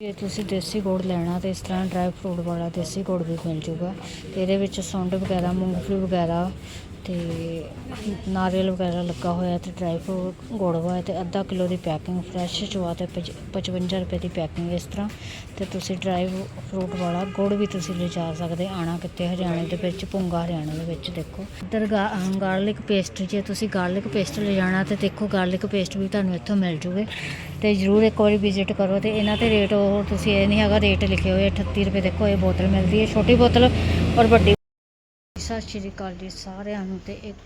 ਜੇ ਤੁਸੀਂ ਦੇਸੀ ਗੁੜ ਲੈਣਾ ਤੇ ਇਸ ਤਰ੍ਹਾਂ ਡਰਾਈ ਫਰੂਟ ਵਾਲਾ ਦੇਸੀ ਗੁੜ ਵੀ ਮਿਲ ਜੂਗਾ ਤੇ ਇਹਦੇ ਵਿੱਚ ਸੁੰਡ ਵਗੈਰਾ, ਮੂੰਗਫਲੀ ਵਗੈਰਾ ਤੇ ਨਾਰੀਅਲ ਵਗੈਰਾ ਲੱਗਾ ਹੋਇਆ ਤੇ ਡਰਾਈ ਫਰੂਟ ਗੁੜ ਹੋਇਆ ਤੇ ਅੱਧਾ ਕਿਲੋ ਦੀ ਪੈਕਿੰਗ ਫਰੈਸ਼ ਚਵਾ ਤੇ ਪਚ- 55 ਰੁਪਏ ਦੀ ਪੈਕਿੰਗ ਇਸ ਤਰ੍ਹਾਂ। ਤੇ ਤੁਸੀਂ ਡਰਾਈ ਫਰੂਟ ਵਾਲਾ ਗੁੜ ਵੀ ਤੁਸੀਂ ਲਿਜਾ ਸਕਦੇ, ਆਣਾ ਕਿਤੇ ਹਰਿਆਣੇ ਦੇ ਵਿੱਚ, ਪੁੰਗਾ ਹਰਿਆਣੇ ਦੇ ਵਿੱਚ ਦੇਖੋ। ਇੱਧਰ ਗਾਰਲਿਕ ਪੇਸਟ ਜੇ ਤੁਸੀਂ ਗਾਰਲਿਕ ਪੇਸਟ ਲਿਜਾਣਾ ਤੇ ਦੇਖੋ ਗਾਰਲਿਕ ਪੇਸਟ ਵੀ ਤੁਹਾਨੂੰ ਇੱਥੋਂ ਮਿਲ ਜੂਗੇ। ਤੇ ਜਰੂਰ ਇੱਕ ਵਾਰੀ ਵਿਜ਼ਿਟ ਕਰੋ ਤੇ ਇਹਨਾਂ ਤੇ ਰੇਟ ਉਹ, ਤੁਸੀਂ ਇਹ ਨਹੀਂ ਹੈਗਾ ਰੇਟ ਲਿਖੇ ਹੋਏ 38 ਰੁਪਏ ਦੇਖੋ ਇਹ ਬੋਤਲ ਮਿਲਦੀ ਹੈ, ਛੋਟੀ ਬੋਤਲ ਔਰ ਵੱਡੀ ਸਤਿ ਸ਼੍ਰੀ ਅਕਾਲ ਜੀ ਸਾਰਿਆਂ ਨੂੰ ਤੇ ਇੱਕ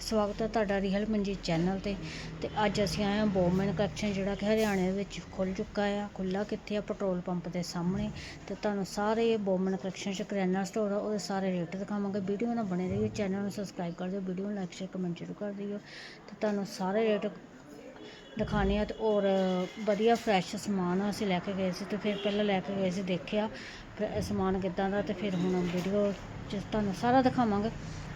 ਸਵਾਗਤ ਹੈ ਤੁਹਾਡਾ ਰੀਅਲ ਮੰਜੀ ਚੈਨਲ ਤੇ। ਤੇ ਅੱਜ ਅਸੀਂ ਆਏ ਹਾਂ ਬੋਮਨ ਕਲੈਕਸ਼ਨ, ਜਿਹੜਾ ਕਿ ਹਰਿਆਣੇ ਦੇ ਵਿੱਚ ਖੁੱਲ ਚੁੱਕਾ ਆ ਖੁੱਲਾ ਕਿੱਥੇ ਆ ਪੈਟਰੋਲ ਪੰਪ ਦੇ ਸਾਹਮਣੇ। ਤੇ ਤੁਹਾਨੂੰ ਸਾਰੇ ਬੋਮਨ ਕਲੈਕਸ਼ਨ ਚ ਕਰਿਆਨਾ ਸਟੋਰ ਆ, ਉਹਦੇ ਸਾਰੇ ਰੇਟ ਦਿਖਾਵਾਂਗੇ। ਵੀਡੀਓ ਨਾਲ ਬਣੇ ਰਹੀਓ, ਚੈਨਲ ਨੂੰ ਸਬਸਕ੍ਰਾਈਬ ਕਰ ਦਿਓ, ਵੀਡੀਓ ਨੂੰ ਲਾਈਕ ਸ਼ੇਅਰ ਕਮੈਂਟ ਜ਼ਰੂਰ ਕਰ ਦਿਓ। ਤੇ ਤੁਹਾਨੂੰ ਸਾਰੇ ਰੇਟ ਦਿਖਾਣੇ ਆ ਤੇ ਔਰ ਵਧੀਆ ਫਰੈਸ਼ ਸਮਾਨ ਅਸੀਂ ਲੈ ਕੇ ਗਏ ਸੀ ਤੇ ਫਿਰ ਪਹਿਲਾਂ ਲੈ ਕੇ ਗਏ ਸੀ ਦੇਖਿਆ, ਫਿਰ ਸਮਾਨ ਕਿੱਦਾਂ ਦਾ ਤੇ ਫਿਰ ਹੁਣ ਵੀਡੀਓ ਚ ਤੁਹਾਨੂੰ ਸਾਰਾ ਦਿਖਾਵਾਂਗੇ।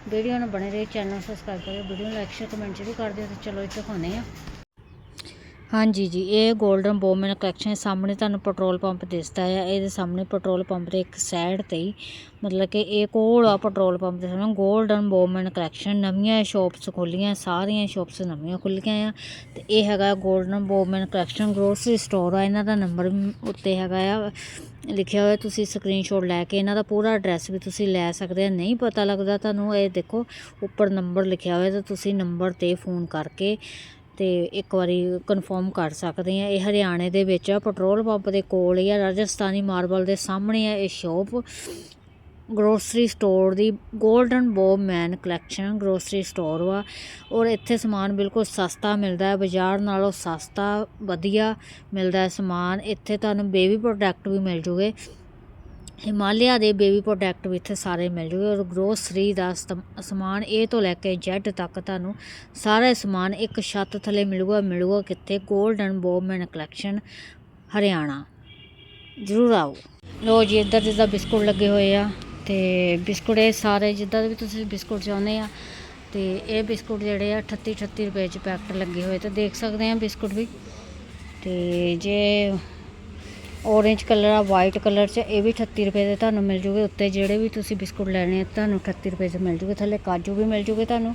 ਵੀਡੀਓ ਨੂੰ ਬਣੇ ਰਹੀ, ਚੈਨਲ ਸਬਸਕ੍ਰਾਈਬ ਕਰਿਓ, ਵੀਡੀਓ ਨੂੰ ਲਾਈਕ ਸ਼ੇਅਰ ਕਮੈਂਟ ਜ਼ਰੂਰ ਕਰ ਦਿਓ ਤੇ ਚਲੋ ਇਹ ਦਿਖਾਉਂਦੇ ਆ ਹਾਂਜੀ ਜੀ, ਇਹ ਗੋਲਡਨ ਬੋਮਨ ਕਲੈਕਸ਼ਨ ਸਾਹਮਣੇ ਤੁਹਾਨੂੰ ਪੈਟਰੋਲ ਪੰਪ ਦਿਸਦਾ ਆ ਇਹਦੇ ਸਾਹਮਣੇ ਪੈਟਰੋਲ ਪੰਪ ਦੇ ਇੱਕ ਸਾਈਡ ਤੇ ਹੀ ਮਤਲਬ ਕਿ ਇਹ ਕੋਲ ਆ ਪੈਟਰੋਲ ਪੰਪ ਦੇ ਸਾਹਮਣੇ ਗੋਲਡਨ ਬੋਮਨ ਕਲੈਕਸ਼ਨ ਨਵੀਆਂ ਸ਼ਾਪਸ ਖੋਲੀਆਂ ਸਾਰੀਆਂ ਸ਼ਾਪਸ ਨਵੀਆਂ ਖੁੱਲ ਗਈਆਂ ਆ। ਤੇ ਇਹ ਹੈਗਾ golden Boman collection grocery store ਆ। ਇਹਨਾਂ ਦਾ ਨੰਬਰ ਵੀ ਉੱਤੇ ਹੈਗਾ ਆ। ਲਿਖਿਆ ਹੋਇਆ, ਤੁਸੀਂ ਸਕਰੀਨਸ਼ਾਟ ਲੈ ਕੇ ਇਹਨਾਂ ਦਾ ਪੂਰਾ ਐਡਰੈਸ ਵੀ ਤੁਸੀਂ ਲੈ ਸਕਦੇ ਆ। ਨਹੀਂ ਪਤਾ ਲੱਗਦਾ ਤੁਹਾਨੂੰ, ਇਹ ਦੇਖੋ, ਉੱਪਰ ਨੰਬਰ ਲਿਖਿਆ ਹੋਇਆ ਤਾਂ ਤੁਸੀਂ ਨੰਬਰ ਤੇ ਫੋਨ ਕਰਕੇ ਅਤੇ ਇੱਕ ਵਾਰੀ ਕਨਫਰਮ ਕਰ ਸਕਦੇ ਹਾਂ, ਇਹ ਹਰਿਆਣੇ ਦੇ ਵਿੱਚ ਆ ਪੈਟਰੋਲ ਪੰਪ ਦੇ ਕੋਲ ਹੀ ਆ, ਰਾਜਸਥਾਨੀ ਮਾਰਬਲ ਦੇ ਸਾਹਮਣੇ ਆ ਇਹ ਸ਼ੋਪ ਗਰੋਸਰੀ ਸਟੋਰ ਦੀ golden Boman collection grocery store ਵਾ, ਔਰ ਇੱਥੇ ਸਮਾਨ ਬਿਲਕੁਲ ਸਸਤਾ ਮਿਲਦਾ ਹੈ, ਬਾਜ਼ਾਰ ਨਾਲੋਂ ਸਸਤਾ, ਵਧੀਆ ਮਿਲਦਾ ਹੈ ਸਮਾਨ। ਇੱਥੇ ਤੁਹਾਨੂੰ ਬੇਬੀ ਪ੍ਰੋਡਕਟ ਵੀ ਮਿਲ ਜੂਗੇ। ਹਿਮਾਲਿਆ ਦੇ ਬੇਬੀ ਪ੍ਰੋਡਕਟ ਵੀ ਇੱਥੇ ਸਾਰੇ ਮਿਲ ਜੂਗੇ ਔਰ ਗਰੋਸਰੀ ਦਾ ਸਮਾਨ ਇਹ ਤੋਂ ਲੈ ਕੇ Z ਤੱਕ ਤੁਹਾਨੂੰ ਸਾਰਾ ਸਮਾਨ ਇੱਕ ਛੱਤ ਥੱਲੇ ਮਿਲੂਗਾ ਮਿਲੂਗਾ ਕਿੱਥੇ? Golden Boman collection Haryana. ਜ਼ਰੂਰ ਆਓ। ਲੋ ਜੀ, ਇੱਧਰ ਜਿੱਦਾਂ ਬਿਸਕੁਟ ਲੱਗੇ ਹੋਏ ਆ ਤੇ ਬਿਸਕੁਟ ਇਹ ਸਾਰੇ ਜਿੱਦਾਂ ਦੇ ਵੀ ਤੁਸੀਂ ਬਿਸਕੁਟ ਚਾਹੁੰਦੇ ਆ ਤੇ ਇਹ ਬਿਸਕੁਟ ਜਿਹੜੇ ਆ 38 38 ਰੁਪਏ ਚ ਪੈਕਟ ਲੱਗੇ ਹੋਏ ਤੇ ਦੇਖ ਸਕਦੇ ਆ ਬਿਸਕੁਟ ਵੀ। ਤੇ ਜੇ ਔਰੇਂਜ ਕਲਰ ਆ ਵਾਈਟ ਕਲਰ ਚ, ਇਹ ਵੀ 38 ਰੁਪਏ ਦੇ ਤੁਹਾਨੂੰ ਮਿਲ ਜੂਗੇ। ਉੱਤੇ ਜਿਹੜੇ ਵੀ ਤੁਸੀਂ ਬਿਸਕੁਟ ਲੈਣੇ ਆ, ਤੁਹਾਨੂੰ 38 ਰੁਪਏ ਚ ਮਿਲ ਜੂਗੇ। ਥੱਲੇ ਕਾਜੂ ਵੀ ਮਿਲ ਜੂਗੇ ਤੁਹਾਨੂੰ।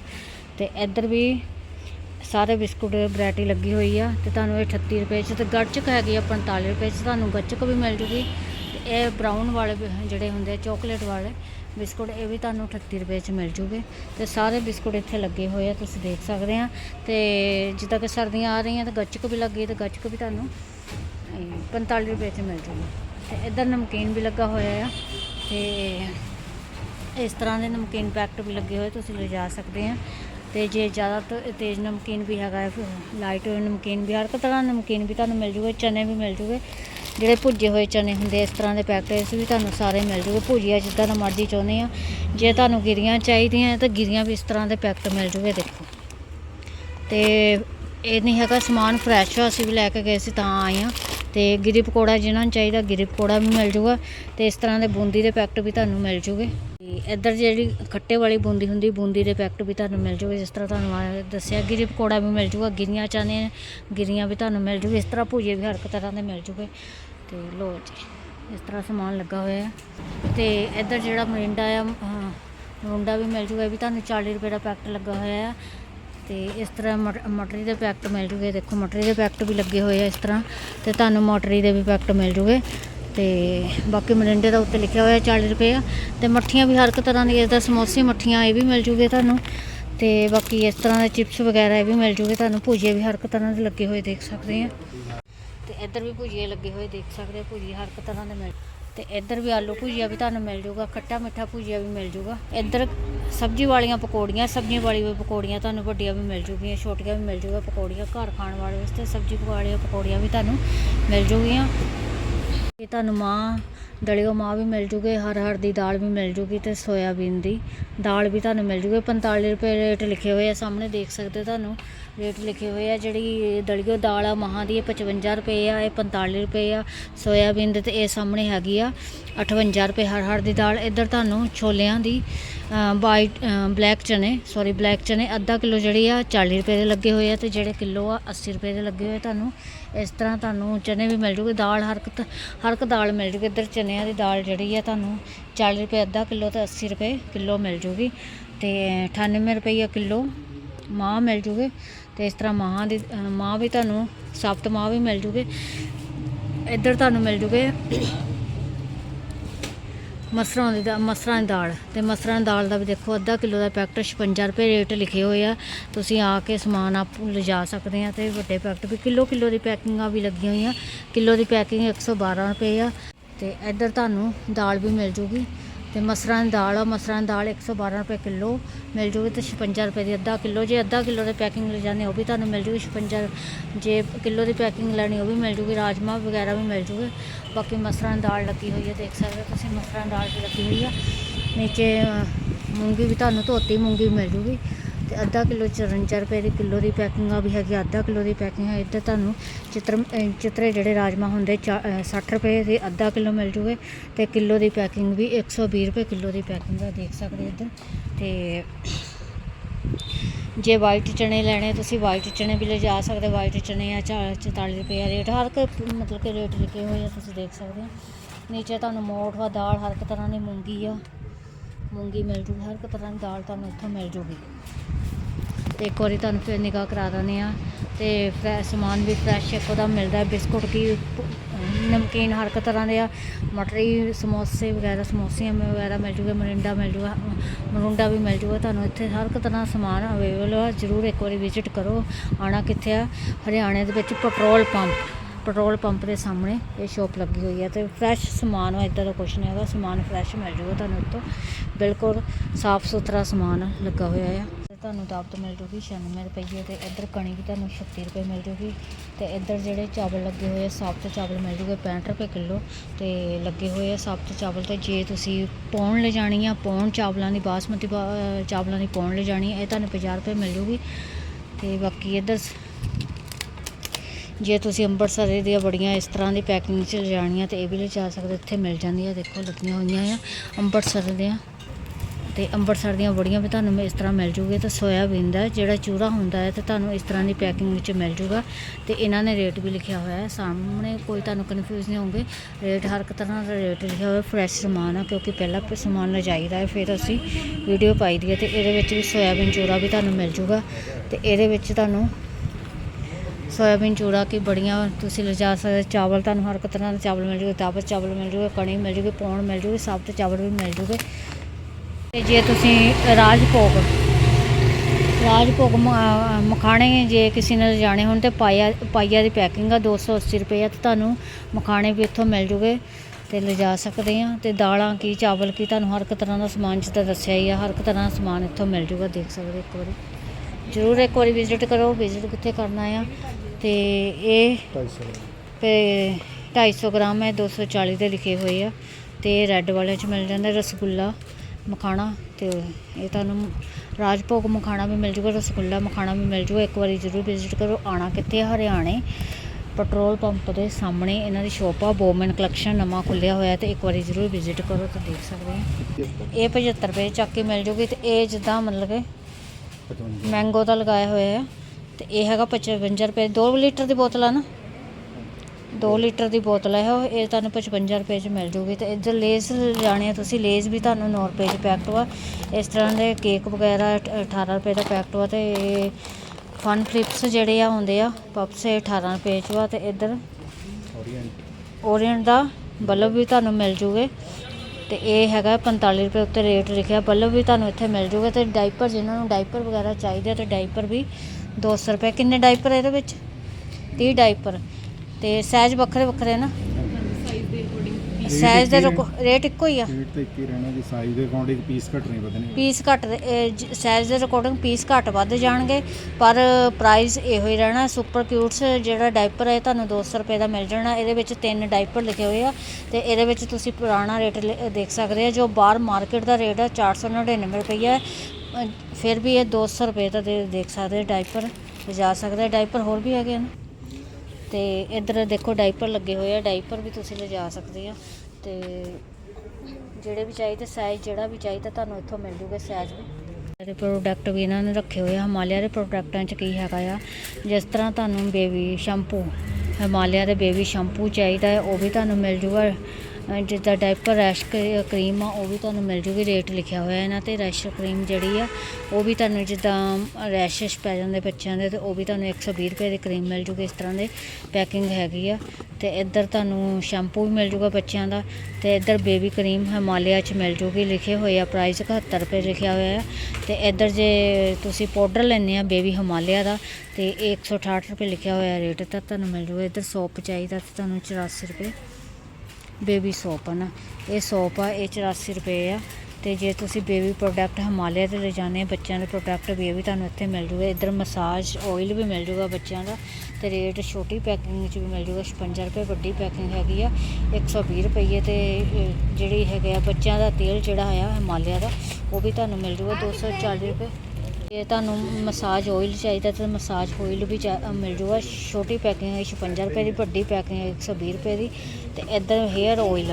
ਤੇ ਇੱਧਰ ਵੀ ਸਾਰੇ ਬਿਸਕੁਟ ਵੈਰਾਈਟੀ ਲੱਗੀ ਹੋਈ ਆ। ਤੇ ਤੁਹਾਨੂੰ ਇਹ 38 ਰੁਪਏ ਚ ਤੇ ਗੱਚਕ ਹੈਗੀ ਆ 45 ਰੁਪਏ ਚ, ਤੁਹਾਨੂੰ ਗੱਚਕ ਵੀ ਮਿਲ ਜੂਗੀ। ਤੇ ਇਹ ਬਰਾਊਨ ਵਾਲੇ ਜਿਹੜੇ ਹੁੰਦੇ ਆ ਚਾਕਲੇਟ ਵਾਲੇ ਬਿਸਕੁਟ, ਇਹ ਵੀ ਤੁਹਾਨੂੰ 38 ਰੁਪਏ ਚ ਮਿਲ ਜੂਗੇ। ਤੇ ਸਾਰੇ ਬਿਸਕੁਟ ਇੱਥੇ ਲੱਗੇ ਹੋਏ ਆ, ਤੁਸੀਂ ਦੇਖ ਸਕਦੇ ਆ। ਤੇ ਜਿੱਦਾਂ ਕਿ ਸਰਦੀਆਂ ਆ ਰਹੀਆਂ, ਤਾਂ ਗੱਚਕ ਵੀ ਲੱਗੀ ਤੇ ਗੱਚਕ ਵੀ ਤੁਹਾਨੂੰ ਇਹ 45 ਰੁਪਏ ਚ ਮਿਲ ਜੂਗੀ ਤੇ ਇੱਧਰ ਨਮਕੀਨ ਵੀ ਲੱਗਾ ਹੋਇਆ ਆ। ਤੇ ਇਸ ਤਰ੍ਹਾਂ ਦੇ ਨਮਕੀਨ ਪੈਕਟ ਵੀ ਲੱਗੇ ਹੋਏ, ਤੁਸੀਂ ਲਿਜਾ ਸਕਦੇ ਆ। ਤੇ ਜੇ ਜ਼ਿਆਦਾ ਤੇਜ਼ ਨਮਕੀਨ ਵੀ ਹੈਗਾ ਹੈ, ਲਾਈਟ ਨਮਕੀਨ ਵੀ, ਹਰ ਇੱਕ ਤਰ੍ਹਾਂ ਨਮਕੀਨ ਵੀ ਤੁਹਾਨੂੰ ਮਿਲ ਜੂਗੇ, ਚਨੇ ਵੀ ਮਿਲ ਜੂਗੇ। ਜਿਹੜੇ ਭੁੱਜੇ ਹੋਏ ਚਨੇ ਹੁੰਦੇ ਇਸ ਤਰ੍ਹਾਂ ਦੇ ਪੈਕਟ, ਇਸ ਵੀ ਤੁਹਾਨੂੰ ਸਾਰੇ ਮਿਲ ਜੂਗੇ। ਭੁਜੀਆ ਜਿੱਦਾਂ ਦਾ ਮਰਜ਼ੀ ਚਾਹੁੰਦੇ ਆ। ਜੇ ਤੁਹਾਨੂੰ ਗਿਰੀਆਂ ਚਾਹੀਦੀਆਂ, ਤਾਂ ਗਿਰੀਆਂ ਵੀ ਇਸ ਤਰ੍ਹਾਂ ਦੇ ਪੈਕਟ ਮਿਲ ਜੂਗੇ, ਦੇਖੋ। ਤੇ ਇਹ ਨਹੀਂ ਹੈਗਾ ਸਮਾਨ ਫਰੈਸ਼ ਆ, ਅਸੀਂ ਵੀ ਲੈ ਕੇ ਗਏ ਸੀ, ਤਾਂ ਆਏ ਆ। ਤੇ ਗਿਰੀ ਪਕੌੜਾ ਜਿਹਨਾਂ ਨੂੰ ਚਾਹੀਦਾ ਗਿਰੀ ਪਕੌੜਾ ਵੀ ਮਿਲ ਜੂਗਾ ਤੇ ਇਸ ਤਰ੍ਹਾਂ ਦੇ ਬੂੰਦੀ ਦੇ ਪੈਕਟ ਵੀ ਤੁਹਾਨੂੰ ਮਿਲ ਜੂਗੇ। ਤੇ ਇੱਧਰ ਜਿਹੜੀ ਖੱਟੇ ਵਾਲੀ ਬੂੰਦੀ ਹੁੰਦੀ ਬੂੰਦੀ ਦੇ ਪੈਕਟ ਵੀ ਤੁਹਾਨੂੰ ਮਿਲ ਜੂਗੇ ਜਿਸ ਤਰ੍ਹਾਂ ਤੁਹਾਨੂੰ ਆ ਦੱਸਿਆ ਗਿਰੀ ਪਕੌੜਾ ਵੀ ਮਿਲ ਜੂਗਾ ਗਿਰੀਆਂ ਚਾਹਨੇ ਗਿਰੀਆਂ ਵੀ ਤੁਹਾਨੂੰ ਮਿਲ ਜੂਗੇ ਇਸ ਤਰ੍ਹਾਂ ਭੁਜੇ ਵੀ ਹਰ ਇੱਕ ਤਰ੍ਹਾਂ ਦੇ ਮਿਲ ਜੂਗੇ। ਤੇ ਲੋ ਜੀ ਇਸ ਤਰ੍ਹਾਂ ਸਮਾਨ ਲੱਗਾ ਹੋਇਆ ਹੈ। ਤੇ ਇੱਧਰ ਜਿਹੜਾ ਮਰਿੰਡਾ ਆ ਅਹ, ਮਰਿੰਡਾ ਵੀ ਮਿਲ ਜੂਗਾ ਇਹ ਵੀ ਤੁਹਾਨੂੰ 40 ਰੁਪਏ ਦਾ ਪੈਕਟ ਲੱਗਾ ਹੋਇਆ ਆ ਤੇ ਇਸ ਤਰ੍ਹਾਂ ਮਟ- ਮਟਰੀ ਦੇ ਪੈਕਟ ਮਿਲ ਜੂਗੇ। ਦੇਖੋ, ਮਟਰੀ ਦੇ ਪੈਕਟ ਵੀ ਲੱਗੇ ਹੋਏ ਆ ਇਸ ਤਰ੍ਹਾਂ ਤੇ ਤੁਹਾਨੂੰ ਮਟਰੀ ਦੇ ਵੀ ਪੈਕਟ ਮਿਲ ਜੂਗੇ। ਤੇ ਬਾਕੀ ਮਰਿੰਡੇ ਦਾ ਉੱਤੇ ਲਿਖਿਆ ਹੋਇਆ 40 ਰੁਪਏ ਆ। ਤੇ ਮੱਠੀਆਂ ਵੀ ਹਰ ਇੱਕ ਤਰ੍ਹਾਂ ਦੀਆਂ ਜਿੱਦਾਂ ਸਮੋਸੇ, ਮੱਠੀਆਂ ਇਹ ਵੀ ਮਿਲ ਜੂਗੇ ਤੁਹਾਨੂੰ। ਤੇ ਬਾਕੀ ਇਸ ਤਰ੍ਹਾਂ ਦੇ ਚਿਪਸ ਵਗੈਰਾ ਇਹ ਵੀ ਮਿਲ ਜੂਗੇ ਤੁਹਾਨੂੰ। ਭੁਜੀਏ ਵੀ ਹਰ ਇੱਕ ਤਰ੍ਹਾਂ ਦੇ ਲੱਗੇ ਹੋਏ ਦੇਖ ਸਕਦੇ ਆ। ਤੇ ਇੱਧਰ ਵੀ ਭੁਜੀਏ ਲੱਗੇ ਹੋਏ ਦੇਖ ਸਕਦੇ ਆ। ਭੁਜੀਏ ਹਰ ਇੱਕ ਤਰ੍ਹਾਂ ਦੇ ਮਿਲ ਤੇ ਇੱਧਰ ਵੀ ਆਲੂ ਭੁਜੀਆ ਵੀ ਤੁਹਾਨੂੰ ਮਿਲ ਜੂਗਾ, ਖੱਟਾ ਮਿੱਠਾ ਭੁਜੀਆ ਵੀ ਮਿਲ ਜੂਗਾ। ਇੱਧਰ ਸਬਜ਼ੀ ਵਾਲੀਆਂ ਪਕੌੜੀਆਂ ਸਬਜ਼ੀਆਂ ਵਾਲੀ ਵੀ ਪਕੌੜੀਆਂ ਤੁਹਾਨੂੰ ਵੱਡੀਆਂ ਵੀ ਮਿਲ ਜੂਗੀਆਂ, ਛੋਟੀਆਂ ਵੀ ਮਿਲ ਜੂਗਾ ਪਕੌੜੀਆਂ, ਘਰ ਖਾਣ ਵਾਲੇ ਵਾਸਤੇ ਸਬਜ਼ੀ ਵਾਲੀਆਂ ਪਕੌੜੀਆਂ ਵੀ ਤੁਹਾਨੂੰ ਮਿਲ ਜੂਗੀਆਂ। ਇਹ ਤੁਹਾਨੂੰ ਮਾਂ, ਦਲਿਓ ਮਾਂ ਵੀ ਮਿਲ ਜੂਗੀ, ਹਰ ਹਰ ਦੀ ਦਾਲ ਵੀ ਮਿਲ ਜੂਗੀ ਤੇ ਸੋਇਆਬੀਨ ਦੀ ਦਾਲ ਵੀ ਤੁਹਾਨੂੰ ਮਿਲ ਜੂਗੀ। 45 ਰੁਪਏ ਰੇਟ ਲਿਖੇ ਹੋਏ ਆ, ਸਾਹਮਣੇ ਦੇਖ ਸਕਦੇ ਤੁਹਾਨੂੰ। ਰੇਟ ਲਿਖੇ ਹੋਏ ਆ, ਜਿਹੜੀ ਦਲਿਓ ਦਾਲ ਆ, ਮਹਾਂ ਦੀ, ਇਹ 55 ਰੁਪਏ ਆ, ਇਹ 45 ਰੁਪਏ ਆ। ਸੋਇਆਬੀਨ ਦੇ ਤੇ ਇਹ ਸਾਹਮਣੇ ਹੈਗੀ ਆ 58 ਰੁਪਏ ਹਰ ਹਰ ਦੀ ਦਾਲ। ਇੱਧਰ ਤੁਹਾਨੂੰ ਛੋਲਿਆਂ ਦੀ ਵਾਈਟ ਬਲੈਕ ਚਨੇ ਸੌਰੀ ਬਲੈਕ ਚਨੇ, ਅੱਧਾ ਕਿਲੋ ਜਿਹੜੀ ਆ 40 ਰੁਪਏ ਦੇ ਲੱਗੇ ਹੋਏ ਆ ਤੇ ਜਿਹੜੇ ਕਿਲੋ ਆ 80 ਰੁਪਏ ਦੇ ਲੱਗੇ ਹੋਏ ਤੁਹਾਨੂੰ। ਇਸ ਤਰ੍ਹਾਂ ਤੁਹਾਨੂੰ ਚਨੇ ਵੀ ਮਿਲ ਜੂਗੇ, ਦਾਲ ਹਰ ਇੱਕ ਤ- ਹਰ ਇੱਕ ਦਾਲ ਮਿਲ ਜੂਗੀ। ਇੱਧਰ ਚਨਿਆਂ ਦੀ ਦਾਲ ਜਿਹੜੀ ਆ, ਤੁਹਾਨੂੰ 40 ਰੁਪਏ, ਅੱਧਾ ਕਿਲੋ ਤੇ 80 ਰੁਪਏ ਕਿਲੋ ਮਿਲ ਜੂਗੀ। ਤੇ 98 ਰੁਪਏ ਕਿਲੋ ਮਾਂ ਮਿਲ ਜੂਗੇ। ਤੇ ਇਸ ਤਰ੍ਹਾਂ ਮਾਂ ਦੀ ਅ, ਮਾਂ ਵੀ ਤੁਹਾਨੂੰ ਸਾਬਤ ਮਾਂ ਵੀ ਮਿਲ ਜੂਗੇ। ਇੱਧਰ ਤੁਹਾਨੂੰ ਮਿਲ ਜੂਗੇ ਮਸਰਾਂ ਦੀ ਦਾ ਮਸਰਾਂ ਦੀ ਦਾਲ। ਤੇ ਮਸਰਾਂ ਦੀ ਦਾਲ ਦਾ ਵੀ ਦੇਖੋ ਅੱਧਾ ਕਿਲੋ ਦਾ ਪੈਕਟ 56 ਰੁਪਏ ਰੇਟ ਲਿਖੇ ਹੋਏ ਆ। ਤੁਸੀਂ ਆ ਕੇ ਸਮਾਨ ਆਪ ਲਿਜਾ ਸਕਦੇ ਆ ਤੇ ਵੱਡੇ ਪੈਕਟ ਵੀ। ਕਿਲੋ ਕਿਲੋ ਦੀ ਪੈਕਿੰਗਾਂ ਵੀ ਲੱਗੀਆਂ ਹੋਈਆਂ। ਕਿਲੋ ਦੀ ਪੈਕਿੰਗ 112 ਰੁਪਏ ਆ। ਤੇ ਇੱਧਰ ਤੁਹਾਨੂੰ ਦਾਲ ਵੀ ਮਿਲ ਜੂਗੀ। ਤੇ ਮਸਰਾਂ ਦੀ ਦਾਲ ਆ, ਮਸਰਾਂ ਦੀ ਦਾਲ 112 ਰੁਪਏ ਕਿਲੋ, ਮਿਲ ਜੂਗੀ ਤੇ 56 ਰੁਪਏ ਦੀ ਅੱਧਾ ਕਿਲੋ, ਜੇ ਅੱਧਾ ਕਿਲੋ ਦੀ ਪੈਕਿੰਗ ਲੈ ਜਾਂਦੇ ਉਹ ਵੀ ਤੁਹਾਨੂੰ ਮਿਲ ਜੂਗੀ 56 ਜੇ ਕਿਲੋ ਦੀ ਪੈਕਿੰਗ ਲੈਣੀ ਉਹ ਵੀ ਮਿਲ ਜੂਗੀ, ਰਾਜਮਾ ਵਗੈਰਾ ਵੀ ਮਿਲ ਜੂਗੇ, ਬਾਕੀ ਮਸਰਾਂ ਦੀ ਦਾਲ ਲੱਗੀ ਹੋਈ ਹੈ ਦੇਖ ਸਕਦੇ ਹੋ ਤੁਸੀਂ ਮਸਰਾਂ ਦੀ ਦਾਲ ਵੀ ਲੱਗੀ ਹੋਈ ਆ, ਨੀਚੇ ਮੂੰਗੀ ਵੀ ਤੁਹਾਨੂੰ ਧੋਤੀ, ਮੂੰਗੀ ਵੀ ਮਿਲ ਜੂਗੀ। ਅੱਧਾ ਕਿਲੋ 54 ਰੁਪਏ ਦੀ ਕਿਲੋ ਦੀ ਪੈਕਿੰਗ ਆ ਵੀ ਹੈਗੀ ਅੱਧਾ ਕਿਲੋ ਦੀ ਪੈਕਿੰਗ ਹੈ ਇੱਧਰ ਤੁਹਾਨੂੰ ਚਿੱਤਰ ਅ, ਚਿੱਤਰੇ ਜਿਹੜੇ ਰਾਜਮਾ ਹੁੰਦੇ ਚਾ- ਅ, 60 ਰੁਪਏ ਦੇ ਅੱਧਾ ਕਿਲੋ ਮਿਲ ਜੂਗੇ। ਤੇ ਕਿਲੋ ਦੀ ਪੈਕਿੰਗ ਵੀ 120 ਰੁਪਏ ਕਿਲੋ ਦੀ ਪੈਕਿੰਗ ਆ ਦੇਖ ਸਕਦੇ ਇੱਧਰ। ਤੇ ਜੇ ਵਾਈਟ ਚਣੇ ਲੈਣੇ ਤੁਸੀਂ ਵਾਈਟ ਚਣੇ ਵੀ ਲਿਜਾ ਸਕਦੇ ਵਾਈਟ ਚਣੇ ਆ ਚਾ- 44 ਰੁਪਏ ਰੇਟ। ਹਰ ਇੱਕ ਮਤਲਬ ਕਿ ਰੇਟ ਲਿਖੇ ਹੋਏ ਆ ਤੁਸੀਂ ਦੇਖ ਸਕਦੇ ਹੋ। ਨੀਚੇ ਤੁਹਾਨੂੰ ਮੋਠ ਵਾ ਦਾਲ ਹਰ ਇੱਕ ਤਰ੍ਹਾਂ ਦੀ ਮੂੰਗੀ ਆ। ਮੂੰਗੀ ਮਿਲ ਜੂਗੀ, ਹਰ ਇੱਕ ਤਰ੍ਹਾਂ ਦੀ ਦਾਲ ਤੁਹਾਨੂੰ ਇੱਥੋਂ ਮਿਲ ਜੂਗੀ। ਤੇ ਇੱਕ ਵਾਰੀ ਤੁਹਾਨੂੰ ਫਿਰ ਨਿਗਾਹ ਕਰਾ ਦਿੰਦੇ ਆ ਤੇ ਫਰੈ, ਸਮਾਨ ਵੀ ਫਰੈਸ਼ ਇੱਕੋ ਦਾ ਮਿਲਦਾ, ਬਿਸਕੁਟ ਕੀ ਪ- ਨਮਕੀਨ ਹਰ ਇੱਕ ਤਰ੍ਹਾਂ ਦੇ ਆ। ਮਟਰੀ ਸਮੋਸੇ ਵਗੈਰਾ, ਸਮੋਸੀਆਂ ਵਗੈਰਾ ਮਿਲ ਜੂਗੇ, ਮਰਿੰਡਾ ਮਿਲ ਜੂਗਾ, ਮਰੁੰਡਾ ਵੀ ਮਿਲ ਜੂਗਾ। ਤੁਹਾਨੂੰ ਇੱਥੇ ਹਰ ਇੱਕ ਤਰ੍ਹਾਂ ਦਾ ਸਮਾਨ ਅਵੇਲੇਬਲ ਆ, ਜ਼ਰੂਰ ਇੱਕ ਵਾਰੀ ਵਿਜ਼ਿਟ ਕਰੋ। ਆਣਾ ਕਿੱਥੇ ਆ? ਹਰਿਆਣੇ ਦੇ ਵਿੱਚ ਪੈਟਰੋਲ ਪੰਪ। ਪੈਟਰੋਲ ਪੰਪ ਦੇ ਸਾਹਮਣੇ ਇਹ ਸ਼ੋਪ ਲੱਗੀ ਹੋਈ ਹੈ ਤੇ ਫਰੈਸ਼ ਸਮਾਨ ਵਾ ਇੱਦਾਂ ਦਾ ਕੁਛ ਨਹੀਂ ਹੈਗਾ, ਸਮਾਨ ਫਰੈਸ਼ ਮਿਲ ਜੂਗਾ ਤੁਹਾਨੂੰ ਇੱਥੋਂ ਬਿਲਕੁਲ ਸਾਫ਼ ਸੁਥਰਾ ਸਮਾਨ ਲੱਗਾ ਹੋਇਆ ਆ। ਤੇ ਤੁਹਾਨੂੰ ਦਾਬਤ ਮਿਲ ਜੂਗੀ 96 ਰੁਪਏ ਤੇ ਇੱਧਰ ਕਣੀ ਵੀ ਤੁਹਾਨੂੰ 36 ਰੁਪਏ ਮਿਲ ਜੂਗੀ। ਤੇ ਇੱਧਰ ਜਿਹੜੇ ਚਾਵਲ ਲੱਗੇ ਹੋਏ ਆ ਸਾਬਤ ਚਾਵਲ ਮਿਲ ਜੂਗੇ 65 ਰੁਪਏ ਕਿਲੋ ਤੇ ਲੱਗੇ ਹੋਏ ਆ ਸਾਬਤ ਚਾਵਲ ਤੇ। ਜੇ ਤੁਸੀਂ ਪੌਣ ਲੈ ਜਾਣੀ ਆ, ਪੌਣ ਚਾਵਲਾਂ ਦੀ ਬਾਸਮਤੀ ਚਾਵਲਾਂ ਦੀ ਪੌਣ ਲੈ ਜਾਣੀ ਆ, ਇਹ ਤੁਹਾਨੂੰ 50 ਰੁਪਏ ਮਿਲ ਜੂਗੀ। ਤੇ ਬਾਕੀ ਇੱਧਰ ਜੇ ਤੁਸੀਂ ਅੰਮ੍ਰਿਤਸਰ ਦੀਆਂ ਬੜੀਆਂ ਇਸ ਤਰ੍ਹਾਂ ਦੀ ਪੈਕਿੰਗ 'ਚ ਲਿਜਾਣੀਆਂ ਤਾਂ ਇਹ ਵੀ ਲਿਜਾ ਸਕਦੇ ਇੱਥੇ ਮਿਲ ਜਾਂਦੀਆਂ, ਦੇਖੋ ਲੱਗੀਆਂ ਹੋਈਆਂ ਆ ਅੰਮ੍ਰਿਤਸਰ ਦੀਆਂ। ਤੇ ਅੰਮ੍ਰਿਤਸਰ ਦੀਆਂ ਬੜੀਆਂ ਵੀ ਤੁਹਾਨੂੰ ਇਸ ਤਰ੍ਹਾਂ ਮਿਲ ਜੂਗੇ, ਤੇ ਸੋਇਆਬੀਨ ਦਾ ਜਿਹੜਾ ਚੂਰਾ ਹੁੰਦਾ ਹੈ ਤੇ ਤੁਹਾਨੂੰ ਇਸ ਤਰ੍ਹਾਂ ਦੀ ਪੈਕਿੰਗ ਵਿੱਚ ਮਿਲ ਜੂਗਾ। ਤੇ ਇਹਨਾਂ ਨੇ ਰੇਟ ਵੀ ਲਿਖਿਆ ਹੋਇਆ ਹੈ, ਸਾਹਮਣੇ ਕੋਈ ਤੁਹਾਨੂੰ ਕਨਫਿਊਜ਼ ਨਹੀਂ ਹੋਗੇ ਰੇਟ ਹਰ ਇੱਕ ਤਰ੍ਹਾਂ ਦਾ ਰੇਟ ਲਿਖਿਆ ਹੋਇਆ ਫਰੈਸ਼ ਸਮਾਨ ਆ, ਕਿਉਂਕਿ ਪਹਿਲਾਂ ਸਮਾਨ ਲਿਜਾਈਦਾ ਹੈ, ਫਿਰ ਅਸੀਂ ਵੀਡੀਓ ਪਾਈ ਦੀ ਹੈ ਤੇ ਇਹਦੇ ਵਿੱਚ ਵੀ ਸੋਇਆਬੀਨ ਚੂਰਾ ਵੀ ਤੁਹਾਨੂੰ ਮਿਲ ਜੂਗਾ। ਤੇ ਇਹਦੇ ਵਿੱਚ ਤੁਹਾਨੂੰ ਸੋਇਆਬੀਨ ਚੂੜਾ ਕੀ ਬੜੀਆਂ ਤੁਸੀਂ ਲਿਜਾ ਸਕਦੇ ਚਾਵਲ ਤੁਹਾਨੂੰ ਹਰ ਇੱਕ ਤਰ੍ਹਾਂ ਦਾ ਚਾਵਲ ਮਿਲ ਜੂਗਾ ਦਾਬਤ ਚਾਵਲ ਮਿਲ ਜੂਗਾ ਕਣੀ ਮਿਲ ਜੂਗੀ ਪੌਣ ਮਿਲ ਜੂਗੀ ਸਾਬਤ ਚਾਵਲ ਵੀ ਮਿਲ ਜੂਗੇ। ਤੇ ਜੇ ਤੁਸੀਂ ਰਾਜਭੋਗ ਰਾਜਭੋਗ ਮ- ਮਖਾਣੇ ਜੇ ਕਿਸੇ ਨੇ ਲਿਜਾਣੇ ਹੋਣ ਤੇ ਪਾਇਆ, ਪਾਈਆ ਦੀ ਪੈਕਿੰਗ ਆ 280 ਰੁਪਏ ਆ ਤੇ ਤੁਹਾਨੂੰ ਮਖਾਣੇ ਵੀ ਇੱਥੋਂ ਮਿਲ ਜੂਗੇ ਤੇ ਲਿਜਾ ਸਕਦੇ ਆ। ਤੇ ਦਾਲਾਂ ਕੀ, ਚਾਵਲ ਕੀ, ਤੁਹਾਨੂੰ ਹਰ ਇੱਕ ਤਰ੍ਹਾਂ ਦਾ ਸਮਾਨ ਜਿੱਦਾਂ ਦੱਸਿਆ ਹੀ ਆ, ਹਰ ਇੱਕ ਤਰ੍ਹਾਂ ਦਾ ਸਮਾਨ ਇੱਥੋਂ ਮਿਲ ਜੂਗਾ, ਦੇਖ ਸਕਦੇ ਇੱਕ ਵਾਰੀ। ਜ਼ਰੂਰ ਇੱਕ ਵਾਰੀ ਵਿਜ਼ਿਟ ਕਰੋ ਵਿਜ਼ਿਟ ਕਿੱਥੇ ਕਰਨਾ ਆ? ਤੇ ਇਹ ਤੇ 250 ਗ੍ਰਾਮ ਹੈ 240 ਦੇ ਲਿਖੇ ਹੋਏ ਆ। ਤੇ ਰੈੱਡ ਵਾਲੇ ਚ ਮਿਲ ਜਾਂਦਾ ਰਸਗੁੱਲਾ ਮਖਾਣਾ ਤੇ ਇਹ ਤੁਹਾਨੂੰ ਰਾਜਭੋਗ ਮਖਾਣਾ ਵੀ ਮਿਲ ਜੂਗਾ ਰਸਗੁੱਲਾ ਮਖਾਣਾ ਵੀ ਮਿਲ ਜੂਗਾ। ਇੱਕ ਵਾਰੀ ਜ਼ਰੂਰ ਵਿਜ਼ਿਟ ਕਰੋ ਆਣਾ ਕਿੱਥੇ ਹਰਿਆਣੇ। ਪੈਟਰੋਲ ਪੰਪ ਦੇ ਸਾਹਮਣੇ ਇਹਨਾਂ ਦੀ ਸ਼ੋਪ ਆ ਬੋਮਨ ਕਲੈਕਸ਼ਨ ਨਵਾਂ ਖੁੱਲਿਆ ਹੋਇਆ ਤੇ ਇੱਕ ਵਾਰੀ ਜ਼ਰੂਰ ਵਿਜ਼ਿਟ ਕਰੋ ਤੇ ਦੇਖ ਸਕਦੇ ਆ। ਇਹ 75 ਰੁਪਏ ਚੱਕ ਕੇ ਮਿਲ ਜੂਗੀ ਤੇ ਇਹ ਜਿੱਦਾਂ ਮਤਲਬ ਕਿ ਮੈਂਗੋ ਦਾ ਲਗਾਇਆ ਹੋਇਆ ਹੈ ਤੇ ਇਹ ਹੈਗਾ 55 ਰੁਪਏ 2 ਲੀਟਰ ਦੀ ਬੋਤਲ ਆ ਨਾ। 2 ਲੀਟਰ ਦੀ ਬੋਤਲ ਹੈ ਉਹ ਇਹ ਤੁਹਾਨੂੰ 55 ਰੁਪਏ 'ਚ ਮਿਲ ਜੂਗੀ। ਤੇ ਇੱਧਰ ਲੇਸ ਜਾਣੀ ਤੁਸੀਂ। ਲੇਸ ਵੀ ਤੁਹਾਨੂੰ 9 ਰੁਪਏ 'ਚ ਪੈਕਟ ਵਾ ਇਸ ਤਰ੍ਹਾਂ ਦੇ ਕੇਕ ਵਗੈਰਾ ਅਠ- 18 ਰੁਪਏ ਦਾ ਪੈਕਟ ਵਾ ਤੇ ਫਨ ਫਲਿਪਸ ਜਿਹੜੇ ਆ ਹੁੰਦੇ ਆ ਪਪਸ ਇਹ 18 ਰੁਪਏ 'ਚ ਵਾ ਤੇ ਇੱਧਰ ਓਰੀਐਂਟ ਦਾ ਬਲਬ ਵੀ ਤੁਹਾਨੂੰ ਮਿਲ ਜੂਗੇ। ਅਤੇ ਇਹ ਹੈਗਾ 45 ਰੁਪਏ ਉੱਤੇ ਰੇਟ ਲਿਖਿਆ। ਬਲਬ ਵੀ ਤੁਹਾਨੂੰ ਇੱਥੇ ਮਿਲ ਜੂਗਾ ਅਤੇ ਡਾਈਪਰ, ਜਿਨ੍ਹਾਂ ਨੂੰ ਡਾਈਪਰ ਵਗੈਰਾ ਚਾਹੀਦੇ ਆ, ਤੇ ਡਾਈਪਰ ਵੀ 200 ਰੁਪਏ। ਕਿੰਨੇ ਡਾਈਪਰ ਇਹਦੇ ਵਿੱਚ? 30 ਡਾਈਪਰ। ਅਤੇ ਸਾਈਜ਼ ਵੱਖਰੇ ਵੱਖਰੇ ਨਾ? ਸਾਈਜ਼ ਦੇ ਰੇਟ ਇੱਕੋ ਹੀ ਆ। ਰੇਟ ਤੇ ਇੱਕ ਹੀ ਰਹਿਣਾ ਜੀ ਸਾਈਜ਼ ਦੇ ਅਕੋਰਡਿੰਗ ਪੀਸ ਘਟ ਨਹੀਂ ਵਧਣੇ। ਪੀਸ ਘੱਟ ਸਾਈਜ਼ ਦੇ ਅਕੋਰਡਿੰਗ ਪੀਸ ਘੱਟ ਵੱਧ ਜਾਣਗੇ ਪਰ ਪ੍ਰਾਈਸ ਇਹੋ ਹੀ ਰਹਿਣਾ ਸੁਪਰ ਕਿਊਟਸ ਜਿਹੜਾ ਡਾਈਪਰ ਹੈ ਇਹ ਤੁਹਾਨੂੰ 200 ਰੁਪਏ ਦਾ ਮਿਲ ਜਾਣਾ। ਇਹਦੇ ਵਿੱਚ ਤਿੰਨ ਡਾਈਪਰ ਲਿਖੇ ਹੋਏ ਆ ਤੇ ਇਹਦੇ ਵਿੱਚ ਤੁਸੀਂ ਪੁਰਾਣਾ ਰੇਟ ਦੇਖ ਸਕਦੇ ਆ ਜੋ ਬਾਹਰ ਮਾਰਕੀਟ ਦਾ ਰੇਟ ਆ 499 ਰੁਪਏ ਹੈ ਅ, ਫਿਰ ਵੀ ਇਹ 200 ਰੁਪਏ ਦਾ ਦੇ- ਦੇਖ ਸਕਦੇ ਡਾਈਪਰ ਲਿਜਾ ਸਕਦੇ ਡਾਈਪਰ ਹੋਰ ਵੀ ਹੈਗੇ ਨੇ। ਤੇ ਇੱਧਰ ਦੇਖੋ ਡਾਈਪਰ ਲੱਗੇ ਹੋਏ ਆ ਡਾਈਪਰ ਵੀ ਤੁਸੀਂ ਲਿਜਾ ਸਕਦੇ ਆ। ਤੇ ਜਿਹੜੇ ਵੀ ਚਾਹੀਦੇ ਸਾਈਜ਼ ਜਿਹੜਾ ਵੀ ਚਾਹੀਦਾ ਤੁਹਾਨੂੰ ਇੱਥੋਂ ਮਿਲ ਜੂਗਾ ਸਾਈਜ਼ ਵੀ। ਦੇ ਪ੍ਰੋਡਕਟ ਵੀ ਇਹਨਾਂ ਨੇ ਰੱਖੇ ਹੋਏ ਆ। ਹਿਮਾਲਿਆ ਦੇ ਪ੍ਰੋਡਕਟਾਂ 'ਚ ਕੀ ਹੈਗਾ ਆ, ਜਿਸ ਤਰ੍ਹਾਂ ਤੁਹਾਨੂੰ ਬੇਬੀ ਸ਼ੈਂਪੂ ਹਿਮਾਲਿਆ ਦੇ ਬੇਬੀ ਸ਼ੈਂਪੂ ਚਾਹੀਦਾ ਹੈ, ਉਹ ਵੀ ਤੁਹਾਨੂੰ ਮਿਲ ਜੂਗਾ। ਜਿੱਦਾਂ ਡਾਈਪਰ ਰੈਸ਼ ਕਰੀਮ ਆ, ਉਹ ਵੀ ਤੁਹਾਨੂੰ ਮਿਲ ਜੂਗੀ ਰੇਟ ਲਿਖਿਆ ਹੋਇਆ ਇਹਨਾਂ ਤੇ ਰੈਸ਼ ਕਰੀਮ ਜਿਹੜੀ ਆ, ਉਹ ਵੀ ਤੁਹਾਨੂੰ ਜਿੱਦਾਂ ਰੈਸ਼ਸ ਪੈ ਜਾਂਦੇ ਬੱਚਿਆਂ ਦੇ, ਤੇ ਉਹ ਵੀ ਤੁਹਾਨੂੰ 120 ਰੁਪਏ ਦੀ ਕਰੀਮ ਮਿਲ ਜੂਗੀ ਇਸ ਤਰ੍ਹਾਂ ਦੇ ਪੈਕਿੰਗ ਹੈਗੀ ਆ। ਤੇ ਇੱਧਰ ਤੁਹਾਨੂੰ ਸ਼ੈਂਪੂ ਵੀ ਮਿਲ ਜੂਗਾ ਬੱਚਿਆਂ ਦਾ, ਤੇ ਇੱਧਰ ਬੇਬੀ ਕਰੀਮ ਹਿਮਾਲਿਆ ਚ ਮਿਲ ਜੂਗੀ, ਲਿਖੇ ਹੋਏ ਆ ਪ੍ਰਾਈਸ 71 ਰੁਪਏ ਲਿਖਿਆ ਹੋਇਆ ਹੈ ਤੇ ਇੱਧਰ ਜੇ ਤੁਸੀਂ ਪਾਊਡਰ ਲੈਣੇ ਆ ਬੇਬੀ ਹਿਮਾਲਿਆ ਦਾ, ਤੇ ਇਹ 168 ਰੁਪਏ ਲਿਖਿਆ ਹੋਇਆ ਰੇਟ ਤਾਂ ਤੁਹਾਨੂੰ ਮਿਲ ਜੂਗਾ, ਇੱਧਰ ਸੋਪ ਚਾਹੀਦਾ ਤੇ ਤੁਹਾਨੂੰ 84 ਰੁਪਏ। ਬੇਬੀ ਸੋਪ ਹਨ ਇਹ ਸੋਪ ਆ ਇਹ 84 ਰੁਪਏ ਆ। ਤੇ ਜੇ ਤੁਸੀਂ ਬੇਬੀ ਪ੍ਰੋਡਕਟ ਹਿਮਾਲਿਆ ਦੇ ਲੈ ਬੱਚਿਆਂ ਦੇ ਪ੍ਰੋਡਕਟ ਵੀ ਇਹ ਵੀ ਤੁਹਾਨੂੰ ਇੱਥੇ ਮਿਲ ਜੂਗਾ। ਇੱਧਰ ਮਸਾਜ ਆਇਲ ਵੀ ਮਿਲ ਜੂਗਾ ਬੱਚਿਆਂ ਦਾ। ਤੇ ਰੇਟ ਛੋਟੀ ਪੈਕਿੰਗ 'ਚ ਵੀ ਮਿਲ ਜੂਗਾ 56 ਰੁਪਏ ਵੱਡੀ ਪੈਕਿੰਗ ਹੈਗੀ ਆ। 120 ਰੁਪਏ ਤੇ ਅ, ਜਿਹੜੀ ਹੈਗੇ ਆ ਬੱਚਿਆਂ ਦਾ ਤੇਲ ਜਿਹੜਾ ਆ ਹਿਮਾਲਿਆ ਦਾ ਉਹ ਵੀ ਤੁਹਾਨੂੰ ਮਿਲ ਜੂਗਾ 240 ਰੁਪਏ। ਜੇ ਤੁਹਾਨੂੰ ਮਸਾਜ ਆਇਲ ਚਾਹੀਦਾ ਤਾਂ ਮਸਾਜ ਆਇਲ ਵੀ ਚਾ- ਮਿਲ ਜੂਗਾ। ਛੋਟੀ ਪੈਕਿੰਗ ਹੈ 56 ਰੁਪਏ ਦੀ ਵੱਡੀ ਪੈਕਿੰਗ ਹੈ 120 ਰੁਪਏ ਦੀ। ਤੇ ਇੱਧਰ ਹੇਅਰ ਆਇਲ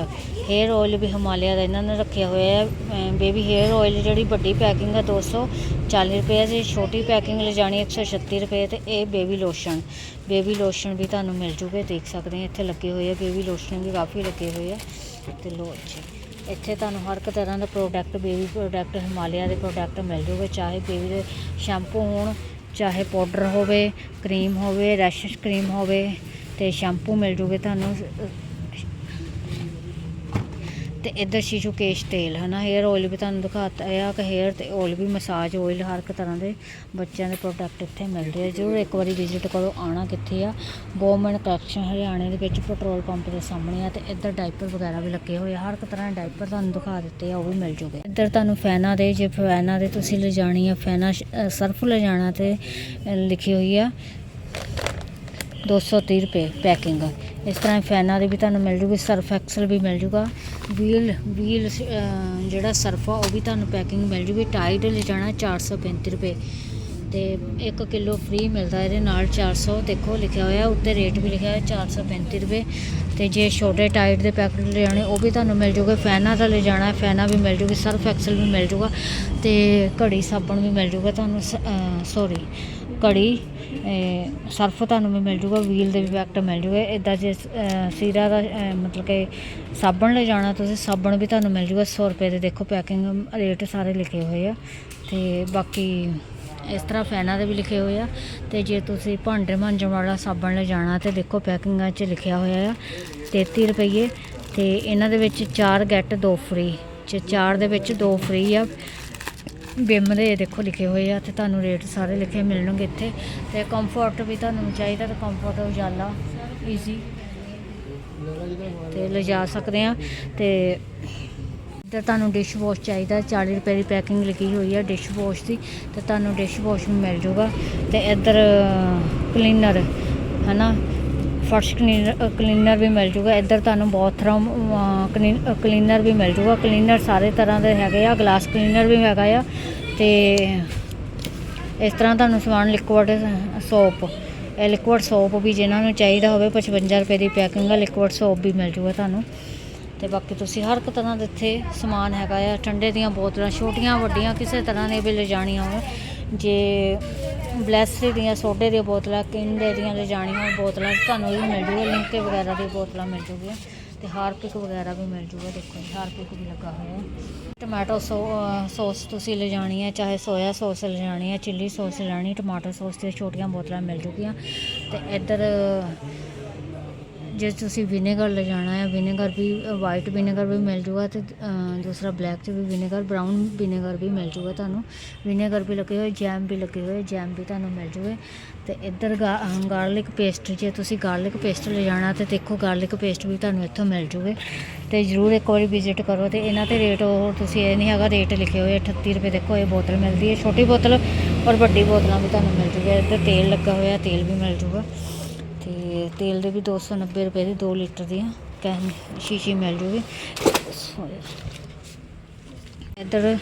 ਹੇਅਰ ਆਇਲ ਵੀ ਹਿਮਾਲਿਆ ਦਾ ਇਹਨਾਂ ਨੇ ਰੱਖਿਆ ਹੋਇਆ ਹੈ। ਬੇਬੀ ਹੇਅਰ ਆਇਲ ਜਿਹੜੀ ਵੱਡੀ ਪੈਕਿੰਗ ਹੈ 240 ਰੁਪਏ ਦੀ ਛੋਟੀ ਪੈਕਿੰਗ ਲਿਜਾਣੀ 136 ਰੁਪਏ ਤੇ ਇਹ ਬੇਬੀ ਲੋਸ਼ਨ ਬੇਬੀ ਲੋਸ਼ਨ ਵੀ ਤੁਹਾਨੂੰ ਮਿਲ ਜੂਗੇ, ਦੇਖ ਸਕਦੇ ਆ ਇੱਥੇ ਲੱਗੇ ਹੋਏ ਆ ਬੇਬੀ ਲੋਸ਼ਨ ਵੀ ਕਾਫੀ ਲੱਗੇ ਹੋਏ ਆ। ਤੇ ਲੋ ਜੀ, ਇੱਥੇ ਤੁਹਾਨੂੰ ਹਰ ਇੱਕ ਤਰ੍ਹਾਂ ਦਾ ਪ੍ਰੋਡਕਟ ਬੇਬੀ ਪ੍ਰੋਡਕਟ ਹਿਮਾਲਿਆ ਦੇ ਪ੍ਰੋਡਕਟ ਮਿਲ ਜੂਗੇ, ਚਾਹੇ ਬੇਬੀ ਦੇ ਸ਼ੈਂਪੂ ਹੋਣ, ਚਾਹੇ ਪਾਊਡਰ ਹੋਵੇ ਕਰੀਮ ਹੋਵੇ ਰੈਸ਼ਸ ਕਰੀਮ ਹੋਵੇ ਤੇ ਸ਼ੈਂਪੂ ਮਿਲ ਜੂਗੇ ਤੁਹਾਨੂੰ ਤੇ ਇੱਧਰ ਸ਼ੀਸ਼ੂ ਕੇਸ਼ ਤੇਲ, ਹਨਾ ਹੇਅਰ ਆਇਲ ਵੀ ਤੁਹਾਨੂੰ ਦਿਖਾਤਾ ਆ ਕਿ ਹੇਅਰ ਤੇ ਆਇਲ ਵੀ ਮਸਾਜ ਆਇਲ ਹਰ ਇੱਕ ਤਰ੍ਹਾਂ ਦੇ ਬੱਚਿਆਂ ਦੇ ਪ੍ਰੋਡਕਟ ਇੱਥੇ ਮਿਲਦੇ ਆ, ਜ਼ਰੂਰ ਇੱਕ ਵਾਰੀ ਵਿਜ਼ਿਟ ਕਰੋ ਆਣਾ ਕਿੱਥੇ ਆ? ਗਵਰਨਮੈਂਟ ਕਲੈਕਸ਼ਨ ਹਰਿਆਣੇ ਦੇ ਵਿੱਚ ਪੈਟਰੋਲ ਪੰਪ ਦੇ ਸਾਹਮਣੇ ਆ ਤੇ ਇੱਧਰ ਡਾਈਪਰ ਵਗੈਰਾ ਵੀ ਲੱਗੇ ਹੋਏ ਆ, ਹਰ ਇੱਕ ਤਰ੍ਹਾਂ ਦੇ ਡਾਈਪਰ ਤੁਹਾਨੂੰ ਦਿਖਾ ਦਿੱਤੇ ਆ, ਉਹ ਵੀ ਮਿਲ ਜੂਗੇ। ਇੱਧਰ ਤੁਹਾਨੂੰ ਫੈਨਾ ਦੇ, ਜੇ ਫੈਨਾ ਦੇ ਤੁਸੀਂ ਲਿਜਾਣੀ ਆ, ਫੈਨਾ ਸਰਫ ਲਿਜਾਣਾ ਤੇ ਲਿਖੀ ਹੋਈ ਆ। 230 ਰੁਪਏ ਪੈਕਿੰਗ। ਇਸ ਤਰ੍ਹਾਂ ਫੈਨਾਂ ਦੇ ਵੀ ਤੁਹਾਨੂੰ ਮਿਲ ਜੂਗੀ, ਸਰਫ ਐਕਸਲ ਵੀ ਮਿਲ ਜੂਗਾ। ਵੀਲ ਵੀਲ ਜਿਹੜਾ ਸਰਫ ਆ, ਉਹ ਵੀ ਤੁਹਾਨੂੰ ਪੈਕਿੰਗ ਮਿਲ ਜੂਗੀ। ਟਾਈਡ ਲੈ ਜਾਣਾ 435 ਰੁਪਏ। ਤੇ 1 ਕਿਲੋ ਫ੍ਰੀ ਮਿਲਦਾ ਇਹਦੇ ਨਾਲ 400 ਦੇਖੋ, ਲਿਖਿਆ ਹੋਇਆ, ਉੱਤੇ ਰੇਟ ਵੀ ਲਿਖਿਆ ਹੋਇਆ 435 ਰੁਪਏ। ਤੇ ਜੇ ਛੋਟੇ ਟਾਈਟ ਦੇ ਪੈਕਟ ਲੈਣੇ ਉਹ ਵੀ ਤੁਹਾਨੂੰ ਮਿਲ ਜੂਗੇ। ਫੈਨਾਂ ਦਾ ਲੈ ਜਾਣਾ, ਫੈਨਾ ਵੀ ਮਿਲ ਜੂਗੀ, ਸਰਫ ਐਕਸਲ ਵੀ ਮਿਲ ਜੂਗਾ। ਤੇ ਘੜੀ ਸਾਬਣ ਵੀ ਮਿਲ ਜੂਗਾ ਤੁਹਾਨੂੰ ਸੌਰੀ ਘੜੀ ਸਰਫ ਤੁਹਾਨੂੰ ਵੀ ਮਿਲ ਜੂਗਾ ਵੀਲ ਦੇ ਵੀ ਪੈਕਟ ਮਿਲ ਜੂਗਾ। ਇਦਾਂ ਜੇ ਸੀਰਾ ਦਾ ਮਤਲਬ ਕਿ ਸਾਬਣ ਲੈ ਜਾਣਾ, ਤੁਸੀਂ ਸਾਬਣ ਵੀ ਤੁਹਾਨੂੰ ਮਿਲ ਜੂਗਾ 100 ਰੁਪਏ ਦੇ। ਦੇਖੋ ਪੈਕਿੰਗ ਰੇਟ ਸਾਰੇ ਲਿਖੇ ਹੋਏ ਆ। ਤੇ ਬਾਕੀ ਇਸ ਤਰ੍ਹਾਂ ਫੈਨਾਂ ਦੇ ਵੀ ਲਿਖੇ ਹੋਏ ਆ। ਤੇ ਜੇ ਤੁਸੀਂ ਭਾਂਡੇ ਮਾਂਜਣ ਵਾਲਾ ਸਾਬਣ ਲੈ ਜਾਣਾ, ਤੇ ਦੇਖੋ ਪੈਕਿੰਗਾਂ 'ਚ ਲਿਖਿਆ ਹੋਇਆ ਆ 33 ਰੁਪਏ ਤੇ ਇਹਨਾਂ ਦੇ ਵਿੱਚ 4 ਗੈਟ 2 ਫ੍ਰੀ ਚ 4 ਦੇ ਵਿੱਚ 2 ਫ੍ਰੀ ਆ। ਬਿਮ ਦੇ ਦੇਖੋ ਲਿਖੇ ਹੋਏ ਆ ਤੇ ਤੁਹਾਨੂੰ ਰੇਟ ਸਾਰੇ ਲਿਖੇ ਮਿਲਣਗੇ ਇੱਥੇ। ਤੇ ਕੰਫਰਟ ਵੀ ਤੁਹਾਨੂੰ ਚਾਹੀਦਾ ਤਾਂ ਕੰਫਰਟ ਉਜਾਲਾ ਈਜ਼ੀ ਤੇ ਲਿਜਾ ਸਕਦੇ ਆ। ਤੇ ਇੱਧਰ ਤੁਹਾਨੂੰ ਡਿਸ਼ ਵਾਸ਼ ਚਾਹੀਦਾ 40 ਰੁਪਏ ਦੀ ਪੈਕਿੰਗ ਲਿਖੀ ਹੋਈ ਹੈ ਡਿਸ਼ ਵਾਸ਼ ਦੀ। ਤੇ ਤੁਹਾਨੂੰ ਡਿਸ਼ ਵਾਸ਼ ਵੀ ਮਿਲ ਜਾਊਗਾ ਤੇ ਇੱਧਰ ਕਲੀਨਰ ਹਨਾ? ਫਰਸ਼ ਕਲੀਨਰ ਕਲੀਨਰ ਵੀ ਮਿਲ ਜੂਗਾ। ਇੱਧਰ ਤੁਹਾਨੂੰ ਬਾਥਰੂਮ ਕਲੀਨਰ ਵੀ ਮਿਲ ਜੂਗਾ। ਕਲੀਨਰ ਸਾਰੇ ਤਰ੍ਹਾਂ ਦੇ ਹੈਗੇ ਆ। ਗਲਾਸ ਕਲੀਨਰ ਵੀ ਹੈਗਾ ਆ। ਤੇ ਇਸ ਤਰ੍ਹਾਂ ਤੁਹਾਨੂੰ ਸਮਾਨ ਲਿਕੁਇਡ ਸੋਪ ਇਹ ਲਿਕੁਇਡ ਸੋਪ ਵੀ ਜਿਨ੍ਹਾਂ ਨੂੰ ਚਾਹੀਦਾ ਹੋਵੇ 55 ਰੁਪਏ ਦੀ ਪੈਕਿੰਗ ਆ ਲਿਕੁਇਡ ਸੋਪ ਵੀ ਮਿਲ ਜੂਗਾ ਤੁਹਾਨੂੰ। ਤੇ ਬਾਕੀ ਤੁਸੀਂ ਹਰ ਇੱਕ ਤਰ੍ਹਾਂ ਦੇ ਇੱਥੇ ਸਮਾਨ ਹੈਗਾ ਆ। ਠੰਡੇ ਦੀਆਂ ਬੋਤਲਾਂ, ਛੋਟੀਆਂ, ਵੱਡੀਆਂ, ਕਿਸੇ ਤਰ੍ਹਾਂ ਦੇ ਵੀ ਲਿਜਾਣੀਆਂ ਹੋਣ। ਜੇ ਬਲੈਸਰੀ ਦੀਆਂ ਸੋਡੇ ਦੀਆਂ ਬੋਤਲਾਂ ਕਿੰਡੇ ਦੀਆਂ ਲਿਜਾਣੀਆਂ ਹੋਣ ਬੋਤਲਾਂ, ਤੁਹਾਨੂੰ ਵੀ ਮਿਲ ਜੂਗਾ ਲਿੰਕੇ ਵਗੈਰਾ ਦੀਆਂ ਬੋਤਲਾਂ ਮਿਲ ਜੂਗੀਆਂ ਤੇ ਹਾਰਪਿਕ ਵਗੈਰਾ ਵੀ ਮਿਲ ਜੂਗਾ, ਦੇਖੋ ਜੀ, ਹਾਰਪਿਕ ਵੀ ਲੱਗਾ ਹੋਇਆ ਹੈ। ਟਮਾਟੋ ਸੋ, ਅਹ, ਸੌਸ ਤੁਸੀਂ ਲਿਜਾਣੀ ਹੈ, ਚਾਹੇ ਸੋਇਆ ਸੌਸ ਲਿਜਾਣੀ ਹੈ, ਚਿੱਲੀ ਸੌਸ ਲਿਜਾਣੀ, ਟਮਾਟੋ ਸੌਸ ਦੀਆਂ ਛੋਟੀਆਂ ਬੋਤਲਾਂ ਮਿਲ ਜੂਗੀਆਂ ਤੇ ਇੱਧਰ ਜੇ ਤੁਸੀਂ ਵਿਨੇਗਰ ਲਿਜਾਣਾ ਹੈ, ਵਿਨੇਗਰ ਵੀ ਵਾਈਟ ਵਿਨੇਗਰ ਵੀ ਮਿਲ ਜੂਗਾ ਤੇ ਦੂਸਰਾ ਬਲੈਕ ਚ ਵੀ ਵਿਨੇਗਰ ਬ੍ਰਾਊਨ ਵਿਨੇਗਰ ਵੀ ਮਿਲ ਜੂਗਾ ਤੁਹਾਨੂੰ। ਵਿਨੇਗਰ ਵੀ ਲੱਗੇ ਹੋਏ ਜੈਮ ਵੀ ਲੱਗੇ ਹੋਏ ਜੈਮ ਵੀ ਤੁਹਾਨੂੰ ਮਿਲ ਜੂਗੇ। ਤੇ ਇੱਧਰ ਗਾਰਲਿਕ ਪੇਸਟ ਜੇ ਤੁਸੀਂ ਗਾਰਲਿਕ ਪੇਸਟ ਲਿਜਾਣਾ ਤੇ ਦੇਖੋ ਗਾਰਲਿਕ ਪੇਸਟ ਵੀ ਤੁਹਾਨੂੰ ਇੱਥੋਂ ਮਿਲ ਜੂਗੇ। ਤੇ ਜਰੂਰ ਇੱਕ ਵਾਰੀ ਵਿਜ਼ਿਟ ਕਰੋ ਤੇ ਇਹਨਾਂ ਤੇ ਰੇਟ ਉਹ ਤੁਸੀਂ ਇਹ ਨਹੀਂ ਹੈਗਾ ਰੇਟ ਲਿਖੇ ਹੋਏ 38 ਰੁਪਏ ਦੇਖੋ ਇਹ ਬੋਤਲ ਮਿਲਦੀ ਹੈ। ਛੋਟੀ ਬੋਤਲ ਔਰ ਵੱਡੀ ਬੋਤਲਾਂ ਵੀ ਤੁਹਾਨੂੰ ਮਿਲ ਜੂਗੇ ਇੱਧਰ ਤੇਲ ਲੱਗਾ ਹੋਇਆ, ਤੇਲ ਵੀ ਮਿਲ ਜੂਗਾ। ਤੇ ਤੇਲ ਦੇ ਵੀ 290 ਰੁਪਏ ਦੀ 2 ਲੀਟਰ ਦੀਆਂ ਕੈਨ ਸ਼ੀਸ਼ੀ ਮਿਲ ਜੂਗੀ। ਇੱਧਰ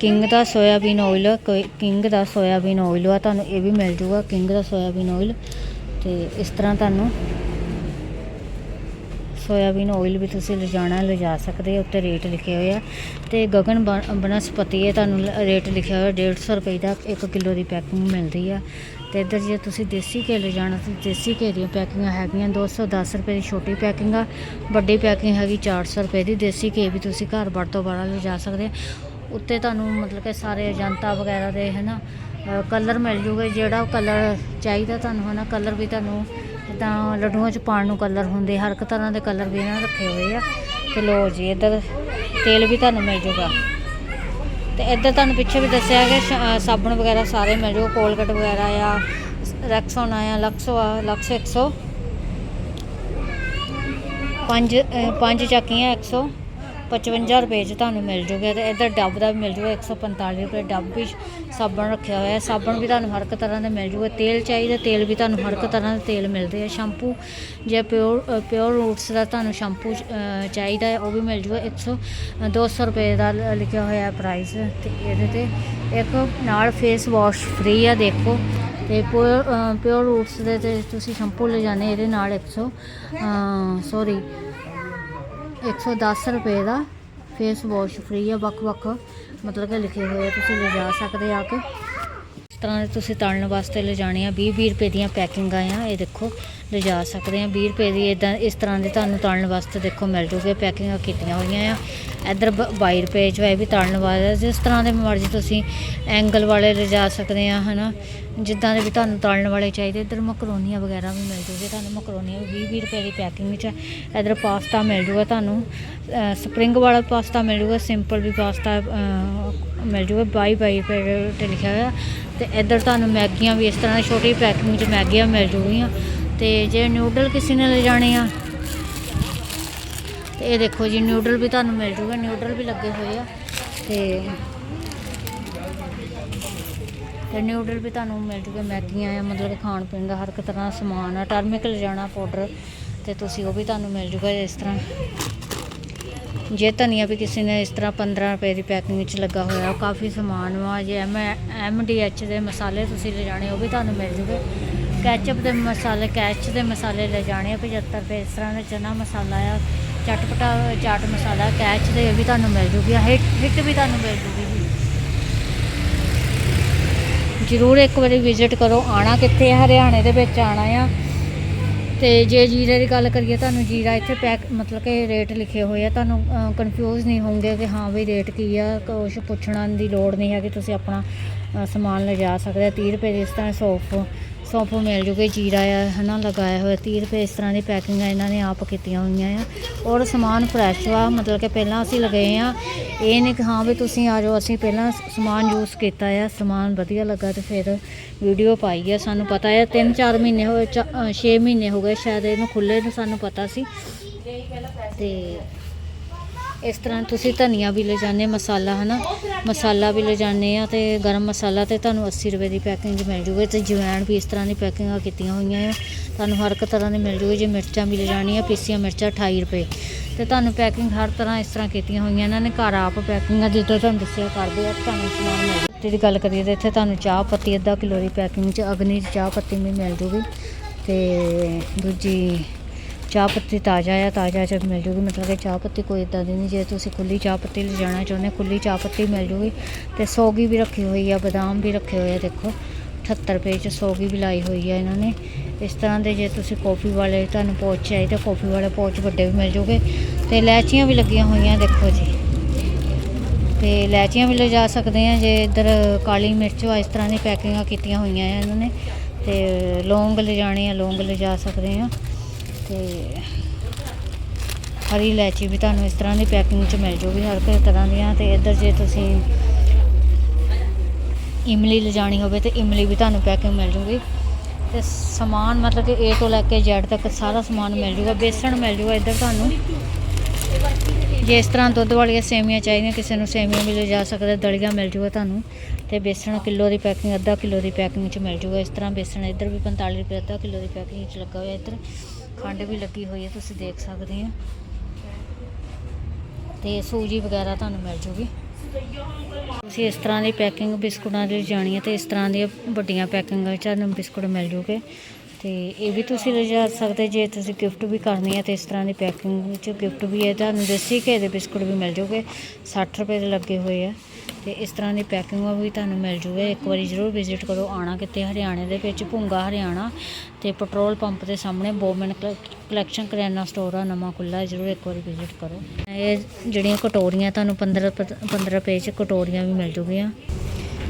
ਕਿੰਗ ਦਾ ਸੋਇਆਬੀਨ ਆਇਲ ਕਿੰਗ ਦਾ ਸੋਇਆਬੀਨ ਆਇਲ ਆ, ਤੁਹਾਨੂੰ ਇਹ ਵੀ ਮਿਲ ਜੂਗਾ, ਕਿੰਗ ਦਾ ਸੋਇਆਬੀਨ ਆਇਲ ਤੇ ਇਸ ਤਰ੍ਹਾਂ ਤੁਹਾਨੂੰ ਸੋਇਆਬੀਨ ਆਇਲ ਵੀ ਤੁਸੀਂ ਲਿਜਾਣਾ, ਲਿਜਾ ਸਕਦੇ ਹੋ, ਉੱਤੇ ਰੇਟ ਲਿਖੇ ਹੋਏ ਆ। ਤੇ ਗਗਨ ਬਨ- ਬਨਸਪਤੀ ਇਹ ਤੁਹਾਨੂੰ ਲ- ਰੇਟ ਲਿਖਿਆ ਹੋਇਆ 150 ਰੁਪਏ ਦਾ 1 ਕਿਲੋ ਦੀ ਪੈਕਿੰਗ ਮਿਲਦੀ ਆ। ਤੇ ਇੱਧਰ ਜੇ ਤੁਸੀਂ ਦੇਸੀ ਘੀ ਲਿਜਾਣਾ, ਤੇ ਦੇਸੀ ਘੀ ਦੀਆਂ ਪੈਕਿੰਗਾਂ ਹੈਗੀਆਂ 210 ਰੁਪਏ ਦੀ ਛੋਟੀ ਪੈਕਿੰਗ ਆ, ਵੱਡੀ ਪੈਕਿੰਗ ਹੈਗੀ 400 ਰੁਪਏ ਦੀ, ਦੇਸੀ ਘੀ ਵੀ ਤੁਸੀਂ ਘਰ ਵੜ ਤੋਂ ਬਾਹਰ ਲਿਜਾ ਸਕਦੇ ਉੱਤੇ ਤੁਹਾਨੂੰ ਮਤਲਬ ਕਿ ਸਾਰੇ ਅਜੰਤਾ ਵਗੈਰਾ ਦੇ ਹੈ ਨਾ ਕਲਰ ਮਿਲ ਜੂਗੇ, ਜਿਹੜਾ ਕਲਰ ਚਾਹੀਦਾ ਤੁਹਾਨੂੰ ਹੈ ਨਾ ਕਲਰ ਵੀ ਤੁਹਾਨੂੰ ਜਿੱਦਾਂ ਲੱਡੂਆਂ 'ਚ ਪਾਉਣ ਨੂੰ ਕਲਰ ਹੁੰਦੇ ਹਰ ਇੱਕ ਤਰ੍ਹਾਂ ਦੇ ਕਲਰ ਵੀ ਇਹਨਾਂ ਨੇ ਰੱਖੇ ਹੋਏ ਆ। ਤੇ ਲੋ ਜੀ ਇੱਧਰ ਤੇਲ ਵੀ ਤੁਹਾਨੂੰ ਮਿਲ ਜੂਗਾ। ਤੇ ਇੱਧਰ ਤੁਹਾਨੂੰ ਪਿੱਛੇ ਵੀ ਦੱਸਿਆ ਕਿ ਸ਼- ਸਾਬਣ ਵਗੈਰਾ ਸਾਰੇ ਮਿਲ ਜੂ ਕੋਲਗੇਟ ਵਗੈਰਾ ਆ ਰੈਕਸੋਨ ਆ ਲਕਸੋ ਆ ਲਕਸ 100 ਪੰਜ ਅ, ਪੰਜ ਚੱਕੀਆਂ 155 ਰੁਪਏ ਚ ਤੁਹਾਨੂੰ ਮਿਲ ਜੂਗਾ ਤੇ ਇੱਧਰ ਡੱਬ ਦਾ ਵੀ ਮਿਲ ਜੂਗਾ 145 ਰੁਪਏ ਡੱਬ ਵੀ ਸਾਬਣ ਰੱਖਿਆ ਹੋਇਆ ਹੈ ਸਾਬਣ ਵੀ ਤੁਹਾਨੂੰ ਹਰ ਇੱਕ ਤਰ੍ਹਾਂ ਦਾ ਮਿਲ ਜੂਗਾ ਤੇਲ ਚਾਹੀਦਾ ਤੇਲ ਵੀ ਤੁਹਾਨੂੰ ਹਰ ਇੱਕ ਤਰ੍ਹਾਂ ਦੇ ਤੇਲ ਮਿਲਦੇ ਆ ਸ਼ੈਂਪੂ ਜੇ ਪਿਓਰ ਪਿਓਰ ਰੂਟਸ ਦਾ ਤੁਹਾਨੂੰ ਸ਼ੈਂਪੂ ਚਾਹੀਦਾ ਹੈ ਉਹ ਵੀ ਮਿਲ ਜੂਗਾ 100 ਅ, 200 ਰੁਪਏ ਦਾ ਲ- ਲਿਖਿਆ ਹੋਇਆ ਹੈ ਪ੍ਰਾਈਸ ਤੇ ਇਹਦੇ ਤੇ ਇੱਕ ਨਾਲ ਫੇਸ ਵਾਸ਼ ਫ੍ਰੀ ਆ ਦੇਖੋ ਤੇ ਪਿਓਰ ਪਿਓਰ ਰੂਟਸ ਦੇ ਤੇ ਤੁਸੀਂ ਸ਼ੈਂਪੂ ਲੈ ਜਾਣੇ ਇਹਦੇ ਨਾਲ 100 ਸੌਰੀ 110 ਰੁਪਏ ਦਾ ਫੇਸ ਵਾਸ਼ ਫ੍ਰੀ ਆ ਵੱਖ-ਵੱਖ ਮਤਲਬ ਕਿ ਲਿਖੇ ਹੋਏ ਆ, ਤੁਸੀਂ ਲਿਜਾ ਸਕਦੇ ਆ ਕੇ। ਇਸ ਤਰ੍ਹਾਂ ਦੇ ਤੁਸੀਂ ਤਲਣ ਵਾਸਤੇ ਲਿਜਾਣੇ ਆ 20 20 ਰੁਪਏ ਦੀਆਂ ਪੈਕਿੰਗਾਂ ਆ, ਇਹ ਦੇਖੋ। ਲਿਜਾ ਸਕਦੇ ਆ 20 ਰੁਪਏ ਦੀ ਇਦਾਂ ਇਸ ਤਰ੍ਹਾਂ ਦੇ ਤੁਹਾਨੂੰ ਤਲਣ ਵਾਸਤੇ ਦੇਖੋ ਮਿਲ ਜੂਗੇ। ਪੈਕਿੰਗਾਂ ਕੀਤੀਆਂ ਹੋਈਆਂ ਆ। ਇੱਧਰ ਬ- 22 ਰੁਪਏ ਚ ਇਹ ਵੀ ਤਲਣ ਵਾਲੇ ਜਿਸ ਤਰ੍ਹਾਂ ਦੇ ਮਰਜ਼ੀ ਤੁਸੀਂ ਐਂਗਲ ਵਾਲੇ ਲਿਜਾ ਸਕਦੇ ਆ ਹਨਾ। ਜਿੱਦਾਂ ਦੇ ਵੀ ਤੁਹਾਨੂੰ ਤਲਣ ਵਾਲੇ ਚਾਹੀਦੇ। ਇੱਧਰ ਮਕਰੋਨੀਆਂ ਵਗੈਰਾ ਵੀ ਮਿਲ ਜੂਗੇ ਤੁਹਾਨੂੰ। ਮਕਰੋਨੀਆਂ ਵੀ 20 ਰੁਪਏ ਦੀ ਪੈਕਿੰਗ ਚ ਆ। ਇੱਧਰ ਪਾਸਤਾ ਮਿਲ ਜੂਗਾ ਤੁਹਾਨੂੰ। ਸਪਰਿੰਗ ਵਾਲਾ ਪਾਸਤਾ ਮਿਲ ਜੂਗਾ। ਸਿੰਪਲ ਵੀ ਪਾਸਤਾ ਮਿਲ ਜੂਗਾ। 22 22 ਰੁਪਏ ਤੇ ਲਿਖਿਆ ਹੋਇਆ। ਤੇ ਇੱਧਰ ਤੁਹਾਨੂੰ ਮੈਗੀਆਂ ਵੀ ਇਸ ਤਰ੍ਹਾਂ ਦੀ ਛੋਟੀ ਪੈਕਿੰਗ ਚ ਮੈਗੀਆਂ ਮਿਲ ਜੂਗੀਆਂ। ਤੇ ਜੇ ਨਿਊਡਲ ਕਿਸੇ ਨੇ ਲਿਜਾਣੇ ਆ, ਤੇ ਇਹ ਦੇਖੋ ਜੀ ਨਿਊਡਲ ਵੀ ਤੁਹਾਨੂੰ ਮਿਲ ਜੂਗਾ ਨਿਊਡਲ ਵੀ ਲੱਗੇ ਹੋਏ ਆ, ਤੇ ਤੇ ਨਿਊਡਲ ਵੀ ਤੁਹਾਨੂੰ ਮਿਲ ਜੂਗੇ, ਮੈਗੀਆਂ ਆ, ਮਤਲਬ ਕਿ ਖਾਣ ਪੀਣ ਦਾ ਹਰ ਇੱਕ ਤਰ੍ਹਾਂ ਦਾ ਸਮਾਨ ਆ ਟਰਮਿਕ ਲਿਜਾਣਾ ਪਾਊਡਰ ਤੇ ਤੁਸੀਂ ਉਹ ਵੀ ਤੁਹਾਨੂੰ ਮਿਲ ਜੂਗਾ ਇਸ ਤਰ੍ਹਾਂ। ਜੇ ਧਨੀਆ ਵੀ ਕਿਸੇ ਨੇ ਇਸ ਤਰ੍ਹਾਂ 15 ਰੁਪਏ ਦੀ ਪੈਕਿੰਗ ਵਿੱਚ ਲੱਗਾ ਹੋਇਆ ਕਾਫੀ ਸਮਾਨ ਵਾ, ਜੇ ਐਮ ਐਮ ਡੀ ਐਚ ਦੇ ਮਸਾਲੇ ਤੁਸੀਂ ਲਿਜਾਣੇ ਉਹ ਵੀ ਤੁਹਾਨੂੰ ਮਿਲ ਜੂਗੇ। ਕੈਚਅਪ ਦੇ ਮਸਾਲੇ, ਕੈਚ ਦੇ ਮਸਾਲੇ ਲੈ ਜਾਣੇ ਆ 75 ਰੁਪਏ ਇਸ ਤਰ੍ਹਾਂ ਦਾ ਚਨਾ ਮਸਾਲਾ ਆ ਚਟਪਟਾ ਚਾਟ ਮਸਾਲਾ, ਕੈਚ ਦੇ ਇਹ ਵੀ ਤੁਹਾਨੂੰ ਮਿਲ ਜੂਗੀ ਹਿੱਟ ਹਿੱਟ ਵੀ ਤੁਹਾਨੂੰ ਮਿਲ ਜੂਗੀ ਜ਼ਰੂਰ ਇੱਕ ਵਾਰੀ ਵਿਜ਼ਿਟ ਕਰੋ, ਆਣਾ ਕਿੱਥੇ ਹੈ ਹਰਿਆਣੇ ਦੇ ਵਿੱਚ ਆਣਾ ਆ। ਤੇ ਜੇ ਜੀਰੇ ਦੀ ਗੱਲ ਕਰੀਏ, ਤੁਹਾਨੂੰ ਜੀਰਾ ਇੱਥੇ ਪੈਕ, ਮਤਲਬ ਕਿ ਰੇਟ ਲਿਖੇ ਹੋਏ ਆ, ਤੁਹਾਨੂੰ ਕਨਫਿਊਜ਼ ਨਹੀਂ ਹੋਵੋਗੇ ਕਿ ਹਾਂ ਵੀ ਰੇਟ ਕੀ ਆ, ਕੁਛ ਪੁੱਛਣ ਦੀ ਲੋੜ ਨਹੀਂ ਹੈ ਕਿ ਤੁਸੀਂ ਆਪਣਾ ਸਮਾਨ ਲਿਜਾ ਸਕਦੇ ਆ। 30 ਰੁਪਏ ਦੀ ਇਸ ਤਰ੍ਹਾਂ ਸੌਫ ਸੌਂਫ ਮਿਲ ਜੂਗੇ, ਜੀਰਾ ਆ, ਹਨਾ, ਲਗਾਇਆ ਹੋਇਆ 30 ਰੁਪਏ ਇਸ ਤਰ੍ਹਾਂ ਦੀ ਪੈਕਿੰਗ ਇਹਨਾਂ ਨੇ ਆਪ ਕੀਤੀਆਂ ਹੋਈਆਂ ਆ। ਔਰ ਸਮਾਨ ਫਰੈਸ਼ ਵਾ, ਮਤਲਬ ਕਿ ਪਹਿਲਾਂ ਅਸੀਂ ਲਗਾਏ ਆ। ਇਹ ਨਹੀਂ ਕਿ ਹਾਂ ਵੀ ਤੁਸੀਂ ਆ ਜਾਓ, ਅਸੀਂ ਪਹਿਲਾਂ ਸਮਾਨ ਯੂਜ਼ ਕੀਤਾ ਆ, ਸਮਾਨ ਵਧੀਆ ਲੱਗਾ ਤੇ ਫਿਰ ਵੀਡੀਓ ਪਾਈ ਆ, ਸਾਨੂੰ ਪਤਾ ਆ। 3-4 ਮਹੀਨੇ ਹੋਏ 6 ਮਹੀਨੇ ਹੋ ਗਏ, ਸ਼ਾਇਦ ਇਹਨੂੰ ਖੁੱਲੇ ਨੂੰ ਸਾਨੂੰ ਪਤਾ ਸੀ। ਤੇ ਇਸ ਤਰ੍ਹਾਂ ਤੁਸੀਂ ਧਨੀਆ ਵੀ ਲੈ ਜਾਂਦੇ, ਮਸਾਲਾ, ਹਨਾ? ਮਸਾਲਾ ਵੀ ਲੈ ਜਾਂਦੇ ਆ ਤੇ ਗਰਮ ਮਸਾਲਾ ਤੇ ਤੁਹਾਨੂੰ 80 ਰੁਪਏ ਦੀ ਪੈਕਿੰਗ 'ਚ ਮਿਲ ਜੂਗੀ ਤੇ ਜਵੈਣ ਵੀ ਇਸ ਤਰ੍ਹਾਂ ਦੀ ਪੈਕਿੰਗਾਂ ਕੀਤੀਆਂ ਹੋਈਆਂ ਆ। ਤੁਹਾਨੂੰ ਹਰ ਇੱਕ ਤਰ੍ਹਾਂ ਦੀ ਮਿਲ ਜੂਗੀ, ਜੇ ਮਿਰਚਾਂ ਵੀ ਲੈ ਜਾਣੀਆਂ, ਪੀਸੀਆਂ ਮਿਰਚਾਂ 28 ਰੁਪਏ। ਤੇ ਤੁਹਾਨੂੰ ਪੈਕਿੰਗ ਹਰ ਤਰ੍ਹਾਂ ਇਸ ਤਰ੍ਹਾਂ ਕੀਤੀਆਂ ਹੋਈਆਂ ਇਹਨਾਂ ਨੇ ਘਰ ਆਪ ਪੈਕਿੰਗਾਂ ਜਿੱਦਾਂ ਤੁਹਾਨੂੰ ਦੱਸਿਆ ਕਰਦੇ ਆ, ਤੁਹਾਨੂੰ ਸਮਾਨ ਮਿਲ ਤੇ ਦੀ ਗੱਲ ਕਰੀਏ ਤਾਂ ਇੱਥੇ ਤੁਹਾਨੂੰ ਚਾਹ ਪੱਤੀ, ਅੱਧਾ ਕਿਲੋ ਦੀ ਪੈਕਿੰਗ 'ਚ, ਅਗਨੀ ਚਾਹ ਪੱਤੀ ਵੀ ਮਿਲ ਜੂਗੀ। ਤੇ ਦੂਜੀ ਚਾਹ ਪੱਤੀ ਤਾਜ਼ਾ ਆ, ਤਾਜ਼ਾ ਚ ਮਿਲ ਜੂਗੀ। ਮਤਲਬ ਕਿ ਚਾਹ ਪੱਤੀ ਕੋਈ ਇਦਾਂ ਦੀ ਨਹੀਂ, ਜੇ ਤੁਸੀਂ ਖੁੱਲੀ ਚਾਹ ਪੱਤੀ ਲਿਜਾਣਾ ਚਾਹੁੰਦੇ ਖੁੱਲੀ ਚਾਹ ਪੱਤੀ ਮਿਲ ਜੂਗੀ। ਤੇ ਸੌਗੀ ਵੀ ਰੱਖੀ ਹੋਈ ਆ, ਬਦਾਮ ਵੀ ਰੱਖੇ ਹੋਏ ਆ, ਦੇਖੋ। 78 ਰੁਪਏ ਚ ਸੌਗੀ ਵੀ ਲਾਈ ਹੋਈ ਆ ਇਹਨਾਂ ਨੇ। ਇਸ ਤਰ੍ਹਾਂ ਦੇ ਜੇ ਤੁਸੀਂ ਕਾਫੀ ਵਾਲੇ, ਤੁਹਾਨੂੰ ਪੌਚ ਚਾਹੀਦੇ ਕਾਫੀ ਵਾਲੇ ਪੋਚ ਵੱਡੇ ਵੀ ਮਿਲ ਜੂਗੇ। ਤੇ ਇਲਾਇਚੀਆਂ ਵੀ ਲੱਗੀਆਂ ਹੋਈਆਂ, ਦੇਖੋ ਜੀ। ਤੇ ਇਲਾਇਚੀਆਂ ਵੀ ਲਿਜਾ ਸਕਦੇ ਆ, ਜੇ ਇੱਧਰ ਕਾਲੀ ਮਿਰਚ ਵਾ ਇਸ ਤਰ੍ਹਾਂ ਦੀ ਪੈਕਿੰਗਾਂ ਕੀਤੀਆਂ ਹੋਈਆਂ ਆ ਇਹਨਾਂ ਨੇ। ਤੇ ਲੌਂਗ ਲਿਜਾਣੇ ਆ, ਲੌਂਗ ਲਿਜਾ ਸਕਦੇ ਆ। ਤੇ ਹਰੀ ਇਲਾਇਚੀ ਵੀ ਤੁਹਾਨੂੰ ਇਸ ਤਰ੍ਹਾਂ ਦੀ ਪੈਕਿੰਗ 'ਚ ਮਿਲ ਜੂਗੀ, ਹਰ ਇੱਕ ਤਰ੍ਹਾਂ ਦੀਆਂ ਤੇ ਇੱਧਰ ਜੇ ਤੁਸੀਂ ਇਮਲੀ ਲਿਜਾਣੀ ਹੋਵੇ ਤੇ ਇਮਲੀ ਵੀ ਤੁਹਾਨੂੰ ਪੈਕਿੰਗ ਮਿਲ ਜੂਗੀ। ਤੇ ਸਮਾਨ ਮਤਲਬ ਕਿ A ਤੋਂ ਲੈ ਕੇ Z ਤੱਕ ਸਾਰਾ ਸਮਾਨ ਮਿਲ ਜੂਗਾ, ਬੇਸਣ ਮਿਲ ਜੂਗਾ ਇੱਧਰ ਤੁਹਾਨੂੰ। ਜੇ ਇਸ ਤਰ੍ਹਾਂ ਦੁੱਧ ਵਾਲੀਆਂ ਸੇਮੀਆਂ ਚਾਹੀਦੀਆਂ, ਕਿਸੇ ਨੂੰ ਸੇਮੀਆਂ ਵੀ ਲਿਜਾ ਸਕਦੇ, ਦਲੀਆ ਮਿਲ ਜੂਗਾ ਤੁਹਾਨੂੰ। ਤੇ ਬੇਸਣ ਕਿਲੋ ਦੀ ਪੈਕਿੰਗ ਅੱਧਾ ਕਿਲੋ ਦੀ ਪੈਕਿੰਗ 'ਚ ਮਿਲ ਜੂਗਾ। ਇਸ ਤਰ੍ਹਾਂ ਬੇਸਣ ਇੱਧਰ ਵੀ 45 ਰੁਪਏ, ਅੱਧਾ ਕਿਲੋ ਦੀ ਪੈਕਿੰਗ 'ਚ ਲੱਗਾ ਹੋਇਆ ਇੱਧਰ। ਖੰਡ ਵੀ ਲੱਗੀ ਹੋਈ ਹੈ, ਤੁਸੀਂ ਦੇਖ ਸਕਦੇ ਹੋ। ਤੇ ਸੂਜੀ ਵਗੈਰਾ ਤੁਹਾਨੂੰ ਮਿਲ ਜੂਗੀ। ਤੁਸੀਂ ਇਸ ਤਰ੍ਹਾਂ ਦੀ ਪੈਕਿੰਗ ਬਿਸਕੁਟਾਂ ਦੀ ਜਾਣੀ ਹੈ ਤੇ ਇਸ ਤਰ੍ਹਾਂ ਦੀਆਂ ਵੱਡੀਆਂ ਪੈਕਿੰਗਾਂ ਵਿੱਚ ਤੁਹਾਨੂੰ ਬਿਸਕੁਟ ਮਿਲ ਜੂਗੇ। ਤੇ ਇਹ ਵੀ ਤੁਸੀਂ ਲਿਜਾ ਸਕਦੇ, ਜੇ ਤੁਸੀਂ ਗਿਫਟ ਵੀ ਕਰਨੀ ਹੈ ਤੇ ਇਸ ਤਰ੍ਹਾਂ ਦੀ ਪੈਕਿੰਗ ਵਿੱਚ ਗਿਫਟ ਵੀ ਹੈ। ਤੁਹਾਨੂੰ ਦੇਸੀ ਘੇ ਦੇ ਬਿਸਕੁਟ ਵੀ ਮਿਲ ਜੂਗੇ। 60 ਰੁਪਏ ਦੇ ਲੱਗੇ ਹੋਏ ਆ। ਤੇ ਇਸ ਤਰ੍ਹਾਂ ਦੀ ਪੈਕਿੰਗ ਵੀ ਤੁਹਾਨੂੰ ਮਿਲ ਜੂਗੇ। ਇੱਕ ਵਾਰੀ ਜ਼ਰੂਰ ਵਿਜ਼ਿਟ ਕਰੋ। ਆਣਾ ਕਿਤੇ ਹਰਿਆਣੇ ਦੇ ਵਿੱਚ, ਭੁੰਗਾ, ਹਰਿਆਣਾ ਤੇ ਪੈਟਰੋਲ ਪੰਪ ਦੇ ਸਾਹਮਣੇ ਬੋਮਨ ਕਲੈਕਸ਼ਨ ਕਰਿਆਨਾ ਸਟੋਰ ਆ, ਨਵਾਂ ਖੁੱਲ੍ਹਾ ਜ਼ਰੂਰ ਇੱਕ ਵਾਰੀ ਵਿਜ਼ਿਟ ਕਰੋ। ਇਹ ਜਿਹੜੀਆਂ ਕਟੋਰੀਆਂ, ਤੁਹਾਨੂੰ 15 ਪ- 15 ਰੁਪਏ 'ਚ ਕਟੋਰੀਆਂ ਵੀ ਮਿਲ ਜੂਗੀਆਂ।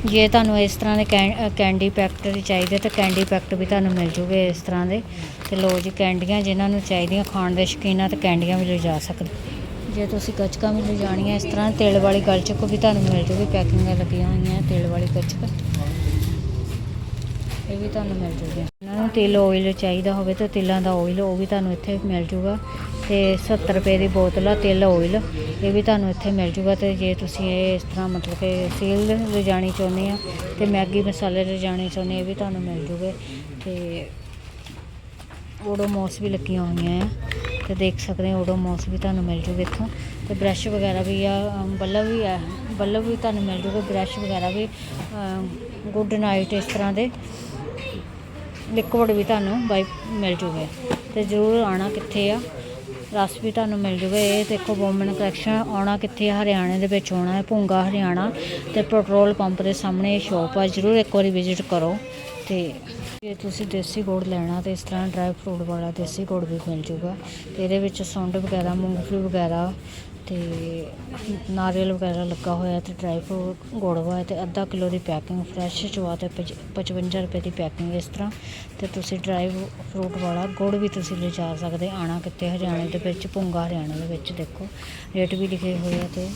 ਜੇ ਤੁਹਾਨੂੰ ਇਸ ਤਰ੍ਹਾਂ ਦੇ ਕੈਂ- ਕੈਂਡੀ ਪੈਕਟ ਵੀ ਚਾਹੀਦੇ ਤਾਂ ਕੈਂਡੀ ਪੈਕਟ ਵੀ ਤੁਹਾਨੂੰ ਮਿਲ ਜੂਗੇ ਇਸ ਤਰ੍ਹਾਂ ਦੇ। ਤੇ ਲੋ ਜੀ ਕੈਂਡੀਆਂ ਜਿਨ੍ਹਾਂ ਨੂੰ ਚਾਹੀਦੀਆਂ ਖਾਣ ਦੇ ਸ਼ੌਕੀਨ ਆ ਤਾਂ ਕੈਂਡੀਆਂ ਵੀ ਲਿਜਾ ਸਕਦੇ। ਜੇ ਤੁਸੀਂ ਗੱਚਕਾਂ ਵੀ ਲਿਜਾਣੀਆਂ, ਇਸ ਤਰ੍ਹਾਂ ਤੇਲ ਵਾਲੀ ਗਲਚਕ ਵੀ ਤੁਹਾਨੂੰ ਮਿਲ ਜੂਗੀ, ਪੈਕਿੰਗਾਂ ਲੱਗੀਆਂ ਹੋਈਆਂ ਤੇਲ ਵਾਲੀ ਗੱਚਕ। ਇਹ ਵੀ ਤੁਹਾਨੂੰ ਮਿਲ ਜੂਗੀ। ਇਹਨਾਂ ਨੂੰ ਤਿਲ ਆਇਲ ਚਾਹੀਦਾ ਹੋਵੇ ਤਾਂ ਤਿਲਾਂ ਦਾ ਆਇਲ ਉਹ ਵੀ ਤੁਹਾਨੂੰ ਇੱਥੇ ਮਿਲ ਜੂਗਾ। ਤੇ 70 ਰੁਪਏ ਦੀ ਬੋਤਲ ਆ, ਤਿਲ ਆਇਲ ਇਹ ਵੀ ਤੁਹਾਨੂੰ ਇੱਥੇ ਮਿਲ ਜੂਗਾ। ਤੇ ਜੇ ਤੁਸੀਂ ਇਹ ਇਸ ਤਰ੍ਹਾਂ ਮਤਲਬ ਕਿ ਸੇਲ ਲਿਜਾਣੀ ਚਾਹੁੰਦੇ ਆ ਤੇ ਮੈਗੀ ਮਸਾਲੇ ਲਿਜਾਣੇ ਚਾਹੁੰਦੇ ਇਹ ਵੀ ਤੁਹਾਨੂੰ ਮਿਲ ਜੂਗੇ। ਤੇ ਓਡੋਮੋਸ ਵੀ ਲੱਗੀਆਂ ਹੋਈਆਂ ਆ। ਤੇ ਦੇਖ ਸਕਦੇ ਹੋ ਓਡੋਮੋਸ ਵੀ ਤੁਹਾਨੂੰ ਮਿਲ ਜੂਗੇ ਇੱਥੋਂ ਤੇ ਬ੍ਰਸ਼ ਵਗੈਰਾ ਵੀ ਆ ਬੱਲਬ ਵੀ ਆ, ਬੱਲਬ ਵੀ ਤੁਹਾਨੂੰ ਮਿਲ ਜੂਗਾ ਬ੍ਰਸ਼ ਵਗੈਰਾ ਵੀ ਗੁੱਡ ਨਾਈਟ ਇਸ ਤਰ੍ਹਾਂ ਦੇ। ਲਿਕਵਿਡ ਵੀ ਤੁਹਾਨੂੰ ਬਾਈ ਮਿਲ ਜੂਗੇ। ਤੇ ਜ਼ਰੂਰ ਆਣਾ ਕਿੱਥੇ ਆ? ਰਸ ਵੀ ਤੁਹਾਨੂੰ ਮਿਲ ਜੂਗਾ। ਇਹ ਦੇਖੋ ਵੂਮਨ ਕਲੈਕਸ਼ਨ ਆਉਣਾ ਕਿੱਥੇ ਆ? ਹਰਿਆਣੇ ਦੇ ਵਿੱਚ ਆਉਣਾ ਹੈ, ਭੁੰਗਾ ਹਰਿਆਣਾ। ਤੇ ਪੈਟਰੋਲ ਪੰਪ ਦੇ ਸਾਹਮਣੇ ਇਹ ਸ਼ੋਪ ਆ, ਜ਼ਰੂਰ ਇੱਕ ਵਾਰੀ ਵਿਜ਼ਿਟ ਕਰੋ। ਤੇ ਜੇ ਤੁਸੀਂ ਦੇਸੀ ਗੁੜ ਲੈਣਾ ਤੇ ਇਸ ਤਰ੍ਹਾਂ ਡਰਾਈ ਫਰੂਟ ਵਾਲਾ ਦੇਸੀ ਗੁੜ ਵੀ ਮਿਲ ਜੂਗਾ। ਤੇ ਇਹਦੇ ਵਿੱਚ ਸੁੰਡ ਵਗੈਰਾ, ਮੂੰਗਫਲੀ ਵਗੈਰਾ ਤੇ ਨਾਰੀਅਲ ਵਗੈਰਾ ਲੱਗਾ ਹੋਇਆ ਤੇ ਡਰਾਈ ਫਰੂਟ ਗੁੜ ਵਾ ਤੇ ਅੱਧਾ ਕਿਲੋ ਦੀ ਪੈਕਿੰਗ ਫਰੈਸ਼ ਚਵਾ ਤੇ ਪਚ- 55 ਰੁਪਏ ਦੀ ਪੈਕਿੰਗ ਇਸ ਤਰ੍ਹਾਂ। ਤੇ ਤੁਸੀਂ ਡਰਾਈ ਫਰੂਟ ਵਾਲਾ ਗੁੜ ਵੀ ਤੁਸੀਂ ਲਿਜਾ ਸਕਦੇ, ਆਣਾ ਕਿਤੇ ਹਰਿਆਣੇ ਦੇ ਵਿੱਚ ਭੁੰਗਾ ਹਰਿਆਣੇ ਦੇ ਵਿੱਚ ਦੇਖੋ। ਰੇਟ ਵੀ ਲਿਖੇ ਹੋਏ ਆ ਤੇ